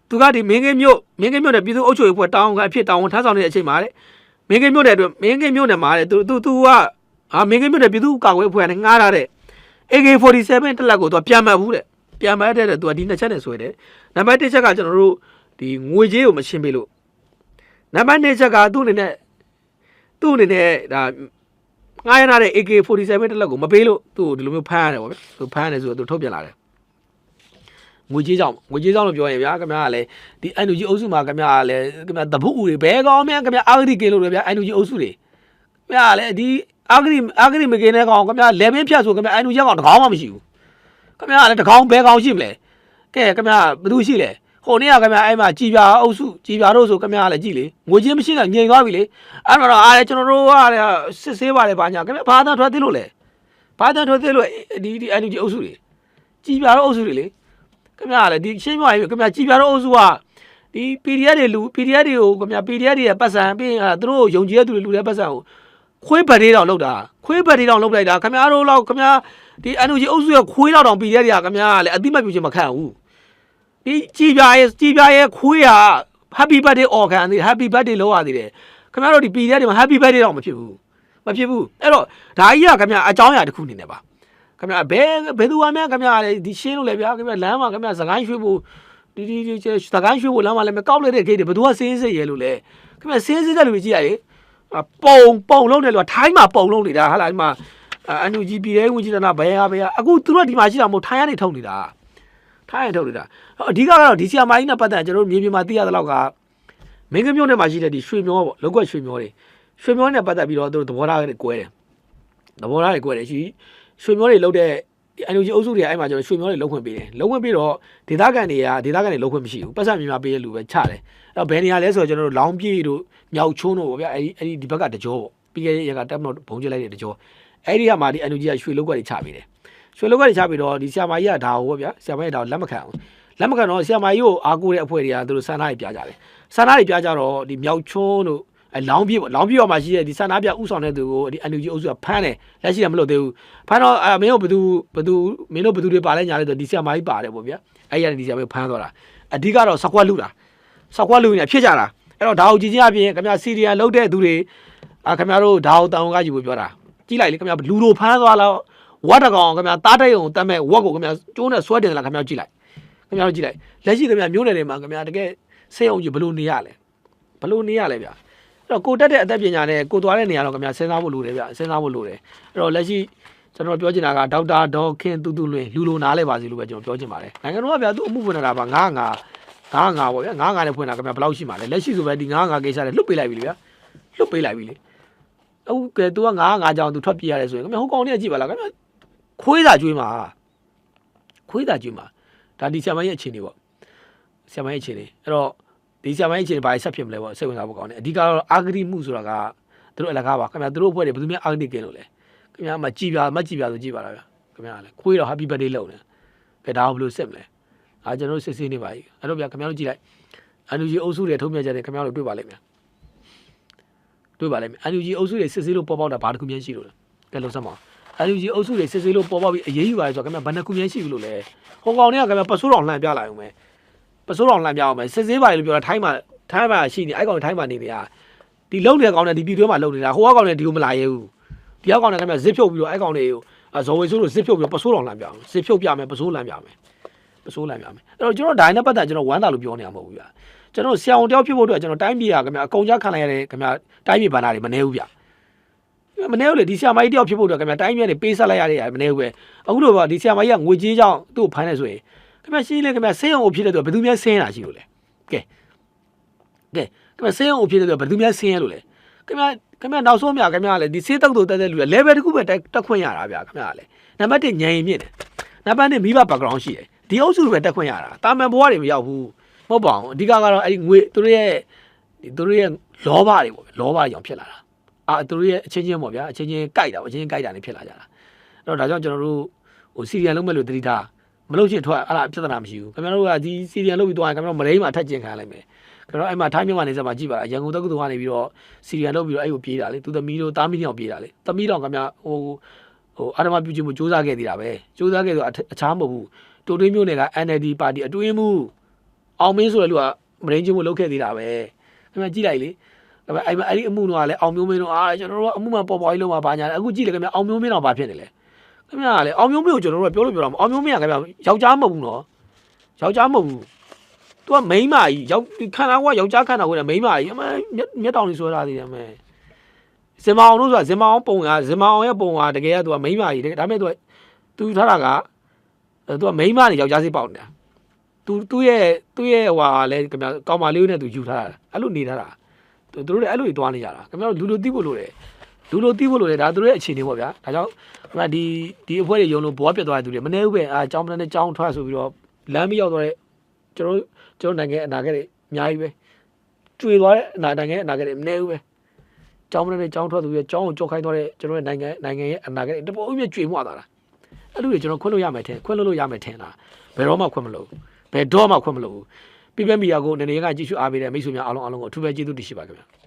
Speaker 1: သူကဒီမင်းကင်းမျိုးမင်းကင်းမျိုးနဲ့ပြည်သူ့အုပ်ချုပ်ရေးအဖွဲ့တာဝန်ကအဖြစ်တာဝန်ထမ်းဆောင်နေတဲ့အချိန်မှာတဲ့မင်းကင်းမျိုးနဲ့အတွက်မင်းကင်းမျိုးနဲ့မှာတဲ့သူသူသူကအာမင်းကင်းမျိုးနဲ့ပြည်သူ့ကာကွယ်အဖွဲ့နဲ့ငှားထားတဲ့ AK47 တက်လက်ကိုသူကပြန်မှတ်ဘူးတဲ့ပြန်မှတ်တဲ့တဲ့သူကဒီနှစ်ချက်နဲ့ဆွဲတယ်နံပါတ်1ချက်ကကျွန်တော်တို့ဒီငွေကြေးကိုမရှင်းပေးလို့နံပါတ်2ချက်ကသူ့အနေနဲ့ သူ့အနေနဲ့ဒါငှားရတဲ့ AK47 တက်လက်ကိုမပေးလို့သူ့ကိုဒီလိုမျိုးဖမ်းရတယ်ပေါ့ဗျသူဖမ်းရတယ်ဆိုတော့သူထုတ်ပြန်လာတယ်ငွေကြေးကြောင့်ငွေကြေးကြောင့်လို့ပြောရင်ဗျာခင်ဗျားကလည်းဒီ NUG အုပ်စုမှာခင်ဗျားကလည်းခင်ဗျားတပုတ်ဦးတွေဘဲကောင်းမြန်ခင်ဗျားအာဂတိကင်းလို့လေဗျာ NUG အုပ်စုတွေခင်ဗျားကလည်းဒီအာဂတိအာဂတိမကင်းတဲ့ကောင်ခင်ဗျားလေဘင်းဖြတ်ဆိုခင်ဗျား NUG ကောင်တကောင်မှမရှိဘူးခင်ဗျားကလည်းတကောင်ဘဲကောင်ရှိမလဲကဲခင်ဗျားဘယ်သူရှိလဲ ဟိုနေ့ကခင်ဗျားအဲ့မှာကြည်ပြာအုပ်စုကြည်ပြာတို့ဆိုခင်ဗျားကလည်းကြည်လေငွေချင်းမရှိတော့ငြိမ်သွားပြီလေအဲ့တော့အားလေကျွန်တော်တို့ကစစ်ဆေးပါတယ်ဘာညာခင်ဗျားဘာသာထွက်သေးလို့လဲဘာသာထွက်သေးလို့ဒီဒီ NUG အုပ်စုတွေကြည်ပြာတို့အုပ်စုတွေလေခင်ဗျားလည်းဒီရှင်းပြရင်ခင်ဗျားကြည်ပြတော့အုပ်စုကဒီ PDF တွေလူ PDF တွေကိုခင်ဗျာ PDF တွေရဲ့ပတ်စံပြီးရင်သူတို့ယုံကြည်တဲ့သူတွေလူတဲ့ပတ်စံကိုခွေးဘတ်တွေတောင်လောက်တာခွေးဘတ်တွေတောင်လောက်လိုက်တာခင်ဗျားတို့လောက်ခင်ဗျားဒီ NUG အုပ်စုရဲ့ခွေးတော့တောင် PDF တွေကခင်ဗျားလည်းအတိမတ်ပြုခြင်းမခံဘူး ဒီကြည်ပြရဲ့ကြည်ပြရဲ့ခွေးက Happy birthday အော်ခံသေးတယ် Happy birthday လောက်ရသေးတယ်ခင်ဗျားတို့ဒီ PDF တွေမှာ Happy birthday တော့မဖြစ်ဘူးမဖြစ်ဘူးအဲ့တော့ဒါကြီးကခင်ဗျာအကြောင်းအရာတစ်ခုအနေနဲ့ပါခင်ဗျာဘယ်ဘယ်သူမှမခင်ဗျာလေဒီရှင်းလို့လေဗျာခင်ဗျာလမ်းမှာခင်ဗျာစကိုင်းရွှေ့ဖို့ဒီဒီဒီစကိုင်းရွှေ့ဖို့လမ်းမှာလည်းမကောက်လိုက်တဲ့ဂိတ်တွေဘယ်သူကစင်းစစ်ရဲလို့လဲခင်ဗျာစင်းစစ်တဲ့လူကြီးကြည့်ရလေပုံပုံလုံးတယ်လို့ထိုင်းမှာပုံလုံးနေတာဟာလာဒီမှာအန်ယူဂျီပြည်ရဲ့ဝင်ကြီးတနာဘယ်ဟာဘယ်ဟာအခုသူတို့ဒီမှာရှိတာမဟုတ်ထိုင်းကနေထုတ်နေတာ ထိုင်းကနေထုတ်နေတာအဓိကကတော့ဒီဆီယမိုင်းနဲ့ပတ်သက်ကျွန်တော်တို့မြေပြင်မှာသိရတဲ့လောက်ကမင်းကမျိုးနဲ့မှာရှိတဲ့ဒီရွှေမျောပေါ့လောက်ကွက်ရွှေမျောတွေရွှေမျောနဲ့ပတ်သက်ပြီးတော့သူတို့သဘောထားတွေကွဲတယ်သဘောထားတွေကွဲတယ်ရှိရွှေမျောတွေလောက်တဲ့ဒီ NUG အုပ်စုတွေအဲ့မှာကျွန်တော်ရွှေမျောတွေလုံးခွင့်ပေးတယ်လုံးခွင့်ပေးတော့ဒေသခံတွေကဒေသခံတွေလုံးခွင့်မရှိဘူးပတ်စံမြများပေးရလူပဲချတယ်အဲ့တော့ဘယ်နေရာလဲဆိုတော့ကျွန်တော်တို့လောင်းပြေတို့မြောက်ချုံးတို့ပေါ့ဗျာအဲ့ဒီအဲ့ဒီဒီဘက်ကတကြောပေါ့ပြီးခဲ့တဲ့ရက်ကတက်မလို့ဘုံကျလိုက်တဲ့တကြောအဲ့ဒီကမှဒီ NUG ကရွှေလုံးကွက်တွေချပေးတယ် ရွှေလုံးကွက်တွေချပြီးတော့ဒီဆီယမာကြီးကဒါဟိုပေါ့ဗျာဆီယမာကြီးကဒါကိုလက်မခံအောင်လက်မခံတော့ဆီယမာကြီးကိုအားကိုးတဲ့အဖွဲ့တွေကသူတို့စန္ဒတွေပြကြတယ်စန္ဒတွေပြကြတော့ဒီမြောက်ချုံးတို့အဲလောင်းပြေပေါ့လောင်းပြေပေါ်မှာရှိတဲ့ဒီစန္ဒပြဥဆောင်တဲ့သူကိုဒီ NUG အုပ်စုကဖမ်းတယ်လက်ရှိကမလို့သေးဘူးဖမ်းတော့အဲမင်းတို့ဘယ်သူဘယ်သူမင်းတို့ဘယ်သူတွေပါလဲညာလဲဆိုဒီဆီယမာကြီးပါတယ်ပေါ့ဗျာအဲ့ရတဲ့ဒီဆီယမာကြီးဖမ်းသွားတာအဓိကတော့စကွက်လူတာစကွက်လူနေဖြစ်ကြတာအဲ့တော့ဒါကိုကြည့်ချင်းအပြင်ခင်ဗျာစီရီယန်လုတ်တဲ့သူတွေအာခင်ဗျားတို့ဒါကိုတောင်းကားယူဖို့ပြောတာကြည့်လိုက်လေခင်ဗျာလူတို့ဖမ်းသွားတော့ ဝတ်တကောင်ခင်ဗျာတားတဲ့ုံတတ်မဲ့ဝက်ကိုခင်ဗျာကျိုးနဲ့ဆွဲတင်တယ်လားခင်ဗျာကြည့်လိုက်ခင်ဗျာတို့ကြည့်လိုက်လက်ရှိခင်ဗျာမျိုးနယ်တွေမှာခင်ဗျာတကယ်စေအောင်ကြီးဘယ်လိုနေရလဲဘယ်လိုနေရလဲဗျာအဲ့တော့ကိုတက်တဲ့အသက်ပညာနဲ့ကိုသွားတဲ့နေရာတော့ခင်ဗျာစဉ်းစားဖို့လိုတယ်ဗျာစဉ်းစားဖို့လိုတယ်အဲ့တော့လက်ရှိကျွန်တော်ပြောချင်တာကဒေါက်တာဒေါခင်တူတူလွင်လူလိုနားလဲပါစီလို့ပဲကျွန်တော်ပြောချင်ပါတယ်နိုင်ငံတော်ကဗျာသူအမှုဖွင့်တာပါငါငါငါငါပေါ့ဗျာငါငါနဲ့ဖွင့်တာခင်ဗျာဘယ်လောက်ရှိမှာလဲလက်ရှိဆိုပဲဒီငါငါကိစ္စတွေလွတ်ပေးလိုက်ပြီလေဗျာလွတ်ပေးလိုက်ပြီလေအခုကဲ तू ကငါငါကြောင် तू ထွက်ပြေးရတယ်ဆိုရင်ခင်ဗျာဟိုကောင်လေးကကြည့်ပါလားခင်ဗျာ ခွေးသာကျွေးမှာခွေးသာကျွေးမှာဒါဒီဆရာမရဲ့အခြေအနေပေါ့ဆရာမရဲ့အခြေအနေအဲ့တော့ဒီဆရာမရဲ့အခြေအနေဘာဆက်ဖြစ်မလဲပေါ့စိတ်ဝင်စားဖို့ကောင်းတယ်အဓိကတော့အာဂတိမှုဆိုတာကသူတို့အလကားပါခင်ဗျာသူတို့အဖွဲ့တွေဘယ်သူမှအာဂတိကင်းလို့လဲခင်ဗျာမကြည်ပြမကြည်ပြဆိုကြည်ပါလားဗျာခင်ဗျာလေခွေးတော့ happy birthday လုပ်နေဘယ်ဒါဘယ်လိုစစ်မလဲအာကျွန်တော်စစ်စစ်နေပါ යි အဲ့တော့ဗျာခင်ဗျားတို့ကြည့်လိုက်အန်ယူဂျီအုပ်စုတွေထုံးမြတ်ချက်တွေခင်ဗျားတို့တွေ့ပါလိမ့်မယ်တွေ့ပါလိမ့်မယ်အန်ယူဂျီအုပ်စုတွေစစ်စစ်လို့ပေါ်ပေါက်တာဘာတစ်ခုမှရှိလို့လဲကဲလုံးစမ်းပါ LUG အုပ်စုတွေစစ်စစ်လို့ပေါ်ပေါက်ပြီးအရေးယူပါလေဆိုတော့ခင်ဗျာဘယ်နှခုများရှိဘူးလို့လဲဟောကောင်တွေကခင်ဗျာပစိုးတော်လှန်ပြလိုက်အောင်မယ်ပစိုးတော်လှန်ပြအောင်မယ်စစ်စစ်ပါလေလို့ပြောတာထိုင်းမှာထိုင်းမှာရှိနေအဲ့ကောင်ထိုင်းမှာနေနေတာဒီလုံတဲ့ကောင်နဲ့ဒီပြည်တွင်းမှာလုံနေတာဟိုကောင်နဲ့ဒီကိုမလာရဲဘူးဒီကောင်နဲ့ခင်ဗျာဇစ်ဖြုတ်ပြီးတော့အဲ့ကောင်တွေကိုဇော်ဝေဆိုးလို့ဇစ်ဖြုတ်ပြီးတော့ပစိုးတော်လှန်ပြအောင်ဇစ်ဖြုတ်ပြမယ်ပစိုးလှန်ပြမယ်ပစိုးလှန်ပြမယ်အဲ့တော့ကျွန်တော်ဒိုင်းနဲ့ပတ်သက်ကျွန်တော်ဝမ်းသာလို့ပြောနေရမှာမဟုတ်ဘူးဗျာကျွန်တော်ဆရာဝန်တယောက်ဖြစ်ဖို့အတွက်ကျွန်တော်တိုင်းပြည်ကခင်ဗျာအကုန်ကြခံလိုက်ရတဲ့ခင်ဗျာတိုင်းပြည်ဗန္နာတွေမနေဘူးဗျာ မနေဘူးလေဒီဆရာမကြီးတယောက်ဖြစ်ဖို့တော့ခင်ဗျာတိုင်းမြတ်နေပေးဆက်လိုက်ရတဲ့မနေဘူးပဲအခုတော့ဗောဒီဆရာမကြီးကငွေကြေးကြောင့်သူ့ကိုဖမ်းနေဆိုရင်ခင်ဗျာရှင်းလေခင်ဗျာဆေးရုံကိုဖြစ်တဲ့သူကဘယ်သူများဆင်းရတာရှိလို့လဲကဲကဲခင်ဗျာဆေးရုံကိုဖြစ်တဲ့သူကဘယ်သူများဆင်းရလို့လဲခင်ဗျာခင်ဗျာနောက်ဆုံးမြခင်ဗျာလေဒီဆေးတောက်တူတက်တဲ့လူက level တစ်ခုပဲတက်ခွင့်ရတာဗျာခင်ဗျာလေနံပါတ်1ညံရင်မြင့်တယ်နံပါတ်2မိဘ background ရှိတယ်ဒီအုပ်စုပဲတက်ခွင့်ရတာတာမန်ဘဝတွေမရောက်ဘူးမဟုတ်ပါဘူးအဓိကကတော့အဲ့ဒီငွေသူတို့ရဲ့သူတို့ရဲ့လောဘတွေပေါ့လောဘတွေကြောင့်ဖြစ်လာတာ အာသူတို့ရဲ့အချင်းချင်းပေါ့ဗျာအချင်းချင်းကြိုက်တာပေါ့အချင်းချင်းကြိုက်တာနေဖြစ်လာကြတာအဲ့တော့ဒါကြောင့်ကျွန်တော်တို့ဟိုစီရီယံလုံးမဲ့လို့တတိထားမလို့ချင်းထွက်အဲ့ဒါပြဿနာမရှိဘူးခင်ဗျားတို့ကဒီစီရီယံလုံးပြီးသွားရင်ခင်ဗျားတို့မရိန်းမှာထက်ကျင်ခံရလိုက်မယ်ခင်ဗျားတို့အဲ့မှာထိုင်းမြန်မာနေစက်မှာကြည့်ပါလားရန်ကုန်တက္ကသိုလ်ကနေပြီးတော့စီရီယံလုံးပြီးတော့အဲ့ကိုပြေးတာလေသူသမီးတို့တားမီတောင်ပြေးတာလေသမီးတောင်ခင်ဗျားဟိုဟိုအာရမပြုချင်းမှုစူးစမ်းခဲ့သေးတာပဲစူးစမ်းခဲ့ဆိုအခြားမဟုတ်ဘူးတိုတွင်းမျိုးနယ်က NLD ပါတီအတွင်းမှုအောင်မင်းဆိုတဲ့လူကမရိန်းချင်းမှုလုပ်ခဲ့သေးတာပဲခင်ဗျားကြည့်လိုက်လေ ဒါပေမဲ့အဲ့အဲ့ဒီအမှုတော့ကလည်းအောင်မျိုးမင်းတို့အာကျွန်တော်တို့ကအမှုမှပေါ်ပေါ်ကြီးလုံးမှာပါညာတယ်အခုကြည့်လေခင်ဗျအောင်မျိုးမင်းတော့ဘာဖြစ်နေလဲခင်ဗျားကလည်းအောင်မျိုးမင်းကိုကျွန်တော်တို့ကပြောလို့ပြောတော့မအောင်မျိုးမင်းကခင်ဗျယောက်ျားမဟုတ်ဘူးနော်ယောက်ျားမဟုတ်ဘူး तू ကမိန်းမကြီးယောက်ခန္ဓာကယောက်ျားခန္ဓာကိုလည်းမိန်းမကြီးအမမျက်တောင်ကြီးဆွဲထားသေးတယ်မဲဇင်မအောင်တို့ဆိုတာဇင်မအောင်ပုံကဇင်မအောင်ရဲ့ပုံကတကယ်က तू ကမိန်းမကြီးဒါပေမဲ့ तू က तू ထားတာက तू ကမိန်းမနေယောက်ျားစိပေါက်နေတာ तू သူ့ရဲ့သူ့ရဲ့ဟိုဟာလည်းခင်ဗျကောင်းမလေးနဲ့ तू ယူထားတာအဲ့လိုနေထားတာ သူတို့လည်းအဲ့လိုကြီးသွားနေကြတာခင်ဗျားတို့လူလူသိဖို့လိုတယ်လူလူသိဖို့လိုတယ်ဒါသူတို့ရဲ့အခြေအနေပေါ့ဗျာဒါကြောင့်ခင်ဗျာဒီဒီအဖွဲ့တွေယုံလို့ဘောပြတ်သွားတဲ့သူတွေမနေဘူးပဲအာကြောင်းပန်းနဲ့ကြောင်းထွက်ဆိုပြီးတော့လမ်းမရောက်တော့တဲ့ကျွန်တော်ကျွန်တော်နိုင်ငံအနာဂတ်တွေအများကြီးပဲတွေ့သွားတဲ့အနာနိုင်ငံအနာဂတ်တွေမနေဘူးပဲကြောင်းပန်းနဲ့ကြောင်းထွက်ဆိုပြီးတော့ကြောင်းကိုကြောက်ခိုင်းသွားတဲ့ကျွန်တော်ရဲ့နိုင်ငံနိုင်ငံရဲ့အနာဂတ်တွေတပိုးအပြည့်ကျွေမွသွားတာအဲ့လိုတွေကျွန်တော်ခွင့်လို့ရမယ်ထင်ခွင့်လို့လို့ရမယ်ထင်လားဘယ်တော့မှခွင့်မလို့ဘယ်တော့မှခွင့်မလို့ဘူး ပြပမီယာကိုနေနေကကြည့်ရှုအားပေးတဲ့မိတ်ဆွေများအားလုံးအားလုံးကိုအထူးပဲကျေးဇူးတင်ရှိပါခင်ဗျာ